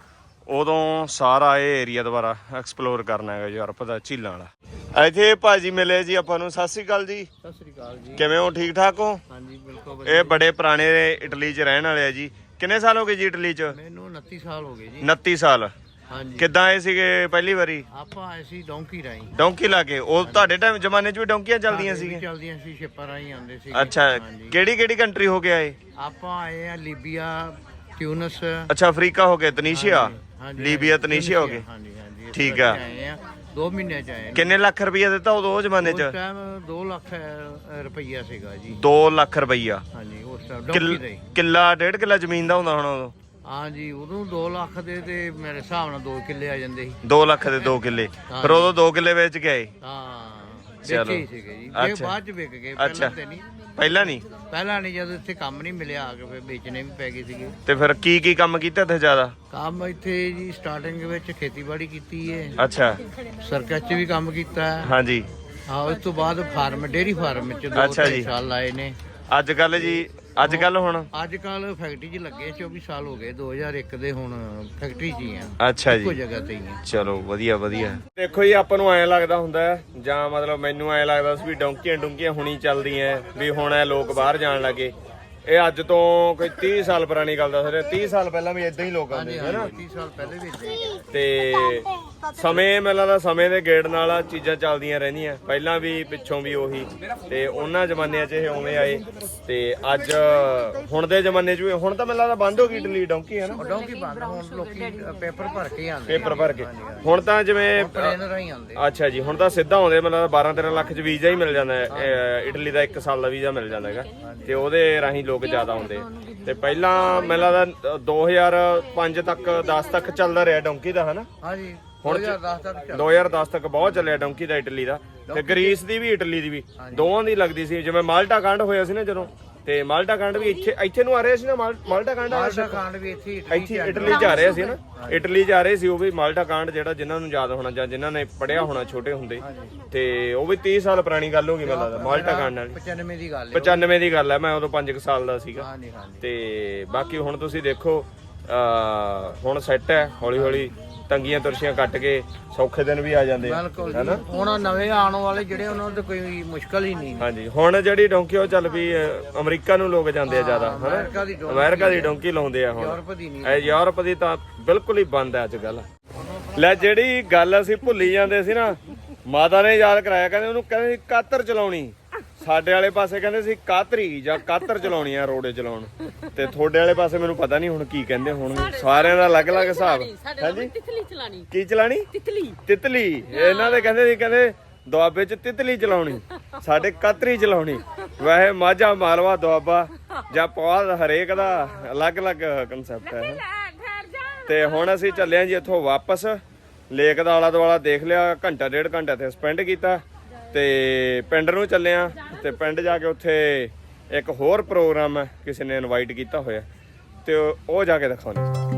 ਉਦੋਂ ਸਾਰਾ ਇਹ ਏਰੀਆ ਦੁਬਾਰਾ ਐਕਸਪਲੋਰ ਕਰਨਾ ਹੈਗਾ ਯੂਰਪ ਦਾ ਝੀਲਾਂ ਵਾਲਾ। ਇੱਥੇ ਭਾਜੀ ਮਿਲੇ ਜੀ ਆਪਾਂ ਨੂੰ ਸਤਿ ਸ੍ਰੀ ਅਕਾਲ ਜੀ। ਸਤਿ ਸ੍ਰੀ ਅਕਾਲ ਜੀ। ਕਿਵੇਂ ਹੋ ਠੀਕ ਠਾਕ ਹੋ? ਹਾਂਜੀ ਬਿਲਕੁਲ ਇਹ ਬੜੇ ਪੁਰਾਣੇ ਇਟਲੀ 'ਚ ਰਹਿਣ ਵਾਲੇ ਆ ਜੀ। ਕਿੰਨੇ ਸਾਲ ਹੋ ਗਏ ਜੀ ਇਟਲੀ 'ਚ? ਮੈਨੂੰ 29 ਸਾਲ ਹੋ ਗਏ ਜੀ। 29 ਸਾਲ। ਹਾਂਜੀ। ਕਿੱਦਾਂ ਆਏ ਸੀਗੇ ਪਹਿਲੀ ਵਾਰੀ? ਆਪਾਂ ਆਏ ਸੀ ਡੌਂਕੀ ਰਾਈ ਡੌਂਕੀ ਲਾ ਕੇ। ਉਹ ਤੁਹਾਡੇ ਟਾਈਮ ਜ਼ਮਾਨੇ 'ਚ ਵੀ ਡੌਂਕੀਆਂ ਚੱਲਦੀਆਂ ਸੀਗੀਆਂ? ਚਲਦੀਆਂ ਸੀ ਛਿੱਪਾਂ ਰਾਈ ਆਉਂਦੇ ਸੀ ਅੱਛਾ ਕਿਹੜੀ ਕਿਹੜੀ ਕੰਟਰੀ ਹੋ ਕੇ ਆਏ? ਆਪਾਂ ਆਏ ਆ ਲੀਬੀਆ ਟਿਊਨਸ। ਅੱਛਾ ਅਫਰੀਕਾ ਹੋ ਗਏ ਤਨੀਸ਼ੀਆ? ਹਾਂਜੀ, ਲੀਬੀਆ ਤਨੀਸ਼ੀਆ ਹੋ ਗਏ। ਹਾਂਜੀ ਹਾਂਜੀ। ਇਸ ਠੀਕ। ਆਏ ਆ। 2 ਮਹੀਨੇ ਚ ਆਏ। ਕਿੰਨੇ ਲੱਖ ਰੁਪਈਆ ਦਿੱਤਾ ਉਦੋਂ ਉਹ ਜ਼ਮਾਨੇ 'ਚ? ਉਸ ਟਾਈਮ 2 ਲੱਖ ਰੁਪਈਆ ਸੀਗਾ ਜੀ। 2 ਲੱਖ ਰੁਪਈਆ। ਹਾਂਜੀ ਉਸ ਟਾਈਮ ਡੌਂਕੀ ਕਿੱਲ- ਡੇਢ ਕਿੱਲਾ ਜ਼ਮੀਨ ਦਾ ਹੁੰਦਾ ਹੁਣ ਉਦੋਂ? ਹਾਂਜੀ ਉਦੋਂ 2 ਲੱਖ ਦੇ ਤੇ ਮੇਰੇ ਹਿਸਾਬ ਨਾਲ 2 ਕਿੱਲੇ ਆ ਜਾਂਦੇ ਸੀ। 2 ਲੱਖ ਦੇ 2 ਕਿੱਲੇ। ਫਿਰ ਉਦੋਂ 2 ਕਿੱਲੇ ਵੇਚ ਕੇ ਆਏ? ਹਾਂ ਚਲੋ। ਵੇਚੇ ਹੀ ਸੀਗੇ ਜੀ। ਅੱਛਾ। ਇਹ ਬਾਅਦ ਚ ਵਿਕ ਗਏ ਅੱਛਾ। ਪਹਿਲਾਂ ਤੇ ਨਹੀਂ। ਪਹਿਲਾਂ ਨਹੀਂ? ਪਹਿਲਾਂ ਨਹੀਂ ਜਦੋਂ ਇੱਥੇ ਕੰਮ ਨਹੀਂ ਮਿਲਿਆ ਆ ਕੇ ਫਿਰ ਵੇਚਣੇ ਵੀ ਪੈ ਗਏ ਸੀਗੇ। ਤੇ ਫਿਰ ਕੀ ਕੀ ਕੰਮ ਕੀਤਾ ਤੇ ਜ਼ਿਆਦਾ? ਕੰਮ ਇੱਥੇ ਜੀ ਸਟਾਰਟਿੰਗ ਵਿੱਚ ਖੇਤੀਬਾੜੀ ਕੀਤੀ ਹੈ ਅੱਛਾ। ਸਰਕਸ 'ਚ ਵੀ ਕੰਮ ਕੀਤਾ। ਹੈ ਹਾਂਜੀ। ਹਾਂ ਉਸ ਤੋਂ ਬਾਅਦ ਫਾਰਮ ਡੇਰੀ ਫਾਰਮ ਵਿੱਚ ਦੋ ਅੱਛਾ। ਸਾਲ ਲਾਏ ਨੇ। ਅੱਜ ਕੱਲ ਜੀ ਅੱਜ ਕੱਲ ਹੁਣ? ਅੱਜ ਕੱਲ ਫੈਕਟਰੀ 'ਚ ਲੱਗੇ 24 ਸਾਲ ਹੋ ਗਏ 2001 ਦੇ ਹੁਣ ਫੈਕਟਰੀ 'ਚ ਹੀ ਆ। ਅੱਛਾ ਇੱਕੋ ਜੀ ਜਗ੍ਹਾ ਤੇ ਹੀ ਆ। ਚਲੋ ਵਧੀਆ ਵਧੀਆ। ਦੇਖੋ ਜੀ ਆਪਾਂ ਨੂੰ ਐਂ ਲੱਗਦਾ ਹੁੰਦਾ ਹੈ, ਜਾਂ ਮਤਲਬ ਮੈਨੂੰ ਐਂ ਲੱਗਦਾ ਸੀ ਵੀ ਡੌਂਕੀਆਂ ਡੁੰਕੀਆਂ ਹੁਣੀ ਚੱਲਦੀਆਂ ਵੀ ਹੁਣ ਇਹ ਲੋਕ ਬਾਹਰ ਜਾਣ ਲੱਗੇ। ਇਹ ਅੱਜ ਤੋਂ ਕੋਈ 30 ਸਾਲ ਪੁਰਾਣੀ ਗੱਲ ਦੱਸ ਰਿਹਾ 30 ਸਾਲ ਪਹਿਲਾਂ ਵੀ ਇਦਾਂ ਹੀ ਲੋਕ ਆਉਂਦੇ ਸੀ ਹਨਾ 30 ਸਾਲ ਪਹਿਲੇ ਵੀ ਇੱਦਾਂ ਹੀ ਆ। ਤੇ ਸਮੇਂ ਮੈਨੂੰ ਲੱਗਦਾ ਸਮੇਂ ਦੇ ਗੇੜ ਨਾਲ ਆ ਚੀਜ਼ਾਂ ਚੱਲਦੀਆਂ ਰਹਿੰਦੀਆਂ। ਪਹਿਲਾਂ ਵੀ ਪਿੱਛੋਂ ਵੀ ਉਹੀ। ਤੇ ਉਹਨਾਂ ਜ਼ਮਾਨਿਆਂ 'ਚ ਇਹ ਉਵੇਂ ਆਏ। ਤੇ ਅੱਜ ਹੁਣ ਦੇ ਜ਼ਮਾਨੇ 'ਚ ਵੀ ਹੁਣ ਤਾਂ ਮੈਨੂੰ ਲੱਗਦਾ ਬੰਦ ਹੋ ਗਈ ਇਟਲੀ ਡੌਂਕੀ ਹੈ ਨਾ? ਡੌਂਕੀ ਬੰਦ ਹੁਣ ਲੋਕੀ ਪੇਪਰ ਭਰ ਕੇ ਆਉਂਦੇ ਪੇਪਰ ਭਰ ਕੇ। ਹੁਣ ਤਾਂ ਜਿਵੇਂ ਟ੍ਰੇਨ ਰਾਹੀਂ ਆਉਂਦੇ ਅੱਛਾ ਜੀ ਹੁਣ ਤਾਂ ਸਿੱਧਾ ਆਉਂਦੇ ਮਤਲਬ 12 13 ਲੱਖ ਚ ਵੀਜ਼ਾ ਹੀ ਮਿਲ ਜਾਂਦਾ ਹੈ। ਇਟਲੀ ਦਾ 1 ਸਾਲ ਦਾ ਵੀਜ਼ਾ ਮਿਲ ਜਾਂਦਾ ਹੈਗਾ। ਤੇ ਉਹਦੇ ਰਾਹੀਂ ਲੋਕ ਜ਼ਿਆਦਾ ਆਉਂਦੇ ਤੇ ਪਹਿਲਾਂ ਮੈਨੂੰ ਲੱਗਦਾ 2005 ਤੱਕ 10 ਤੱਕ ਚੱਲਦਾ ਰਿਹਾ ਡੌਂਕੀ ਦਾ ਹਨਾ ਹਾਂਜੀ। ਹੁਣ 2010 ਤੱਕ ਚੱਲ 2010 ਤੱਕ ਬਹੁਤ ਚੱਲਿਆ ਡੌਂਕੀ ਦਾ ਇਟਲੀ ਦਾ ਤੇ ਗ੍ਰੀਸ ਦੀ ਵੀ ਇਟਲੀ ਦੀ ਵੀ। ਦੋਵਾਂ ਦੀ ਲੱਗਦੀ ਸੀ ਜਿਵੇਂ ਮਾਲਟਾ ਕਾਂਡ ਹੋਇਆ ਸੀ ਨਾ ਜਦੋਂ ਤੇ ਮਾਲਟਾ ਕਾਂਡ ਵੀ ਇੱਥੇ ਇੱਥੇ ਨੂੰ ਆ ਰਿਹਾ ਸੀ ਨਾ ਮਾਲ- ਮਾਲਟਾ ਕਾਂਡ ਆ ਮਾਲਟਾ ਕਾਂਡ ਵੀ ਇੱਥੇ ਹੀ ਇੱਥੇ ਇਟਲੀ ਜਾ ਰਹੇ ਸੀ ਨਾ। ਇਟਲੀ ਜਾ ਰਹੇ ਸੀ ਉਹ ਵੀ ਮਾਲਟਾ ਕਾਂਡ ਜਿਹੜਾ ਜਿਨ੍ਹਾਂ ਨੂੰ ਯਾਦ ਹੋਣਾ ਜਾਂ ਜਿਨ੍ਹਾਂ ਨੇ ਪੜਿਆ ਹੋਣਾ ਛੋਟੇ ਹੁੰਦੇ। ਤੇ ਉਹ ਵੀ 30 ਸਾਲ ਪੁਰਾਣੀ ਗੱਲ ਹੋ ਗਈ ਮੈਨੂੰ ਲੱਗਦਾ ਮਾਲਟਾ ਕਾਂਡ ਨਾਲ। 95 ਦੀ ਗੱਲ ਹੈ। 95 ਦੀ ਗੱਲ ਹੈ ਮੈਂ ਉਦੋਂ 5 ਸਾਲ ਦਾ ਸੀਗਾ। ਹਾਂਜੀ ਹਾਂਜੀ। ਤੇ ਬਾਕੀ ਹੁਣ ਤੁਸੀਂ ਦੇਖੋ ਅ ਹੁਣ ਸੈੱਟ ਹੈ ਹੌਲੀ ਹੌਲੀ। ਤੰਗੀਆਂ ਤੁਰਸ਼ੀਆਂ ਕੱਟ ਕੇ ਸੌਖੇ ਦਿਨ ਵੀ ਆ ਜਾਂਦੇ ਆ ਬਿਲਕੁਲ ਜੀ। ਹੁਣ ਨਵੇਂ ਆਉਣ ਵਾਲੇ ਜਿਹੜੇ ਉਹਨਾਂ ਤਾਂ ਕੋਈ ਮੁਸ਼ਕਲ ਹੀ ਨਹੀਂ। ਹਾਂਜੀ ਹੁਣ ਜਿਹੜੀ ਡੋਂਕੀ ਉਹ ਚੱਲ ਅ, ਅਮਰੀਕਾ ਨੂੰ ਲੋਕ ਜਾਂਦੇ ਆ ਜ਼ਿਆਦਾ ਹਨਾ? ਅਮਰੀਕਾ ਦੀ ਡੋਂਕੀ ਅਮਰੀਕਾ ਦੀ ਡੋਂਕੀ ਲਾਉਂਦੇ ਆ ਹੁਣ। ਯੂਰਪ ਦੀ ਨਹੀਂ। ਇਹ ਯੂਰਪ ਦੀ ਤਾਂ ਬਿਲਕੁਲ ਹੀ ਬੰਦ ਹੈ ਅੱਜ ਕੱਲ ਲੈ ਜਿਹੜੀ ਗੱਲ ਅਸੀਂ ਭੁੱਲੀ ਜਾਂਦੇ ਸੀ ਨਾ ਮਾਤਾ ਨੇ ਯਾਦ ਕਰਾਇਆ ਕਹਿੰਦੇ ਉਹਨੂੰ ਕਹਿੰਦੇ ਸੀ ਕਾਤਰ ਚਲਾਉਣੀ। ਸਾਡੇ ਵਾਲੇ ਪਾਸੇ ਕਹਿੰਦੇ ਸੀ ਕਾਤਰੀ ਜਾਂ ਕਾਤਰ ਚਲਾਉਣੀ ਆ ਰੋੜੇ ਚਲਾਉਣ। ਤੇ ਤੁਹਾਡੇ ਵਾਲੇ ਪਾਸੇ ਮੈਨੂੰ ਪਤਾ ਨਹੀਂ ਹੁਣ ਕੀ ਕਹਿੰਦੇ ਹੁਣ ਸਾਰਿਆਂ ਦਾ ਅਲੱਗ-ਅਲੱਗ ਹਿਸਾਬ। ਨਾਲ ਤਿਤਲੀ ਚਲਾਣੀ ਕੀ ਚਲਾਣੀ ਤਿਤਲੀ। ਤਿਤਲੀ। ਇਹਨਾਂ ਦੇ ਕਹਿੰਦੇ ਸੀ ਕਹਿੰਦੇ ਦੁਆਬੇ ਚ ਤਿਤਲੀ ਚਲਾਉਣੀ ਸਾਡੇ ਕਾਤਰੀ ਚਲਾਉਣੀ। ਵੈਸੇ ਮਾਝਾ ਮਾਲਵਾ ਦੁਆਬਾ ਜਾਂ ਪੌਦ ਹਰੇਕ ਦਾ ਅਲੱਗ-ਅਲੱਗ ਕਨਸੈਪਟ ਹੈ। ਤੇ ਹੁਣ ਅਸੀਂ ਚੱਲੇ ਹਾਂ ਜੀ ਇੱਥੋਂ ਵਾਪਸ। ਲੇਕ ਦਾ ਆਲਾ ਦੁਆਲਾ ਦੇਖ ਲਿਆ ਘੰਟਾ ਡੇਢ ਘੰਟਾ ਤੇ ਸਪੈਂਡ ਕੀਤਾ। ਤੇ ਪਿੰਡ ਨੂੰ ਚੱਲਿਆ ਆ ਤੇ ਪਿੰਡ ਜਾ ਕੇ ਉੱਥੇ ਇੱਕ ਹੋਰ ਪ੍ਰੋਗਰਾਮ ਹੈ, ਕਿਸੇ ਨੇ ਇਨਵਾਈਟ ਕੀਤਾ ਹੋਇਆ ਤੇ ਉਹ ਜਾ ਕੇ ਦਿਖਾਉਂਦੇ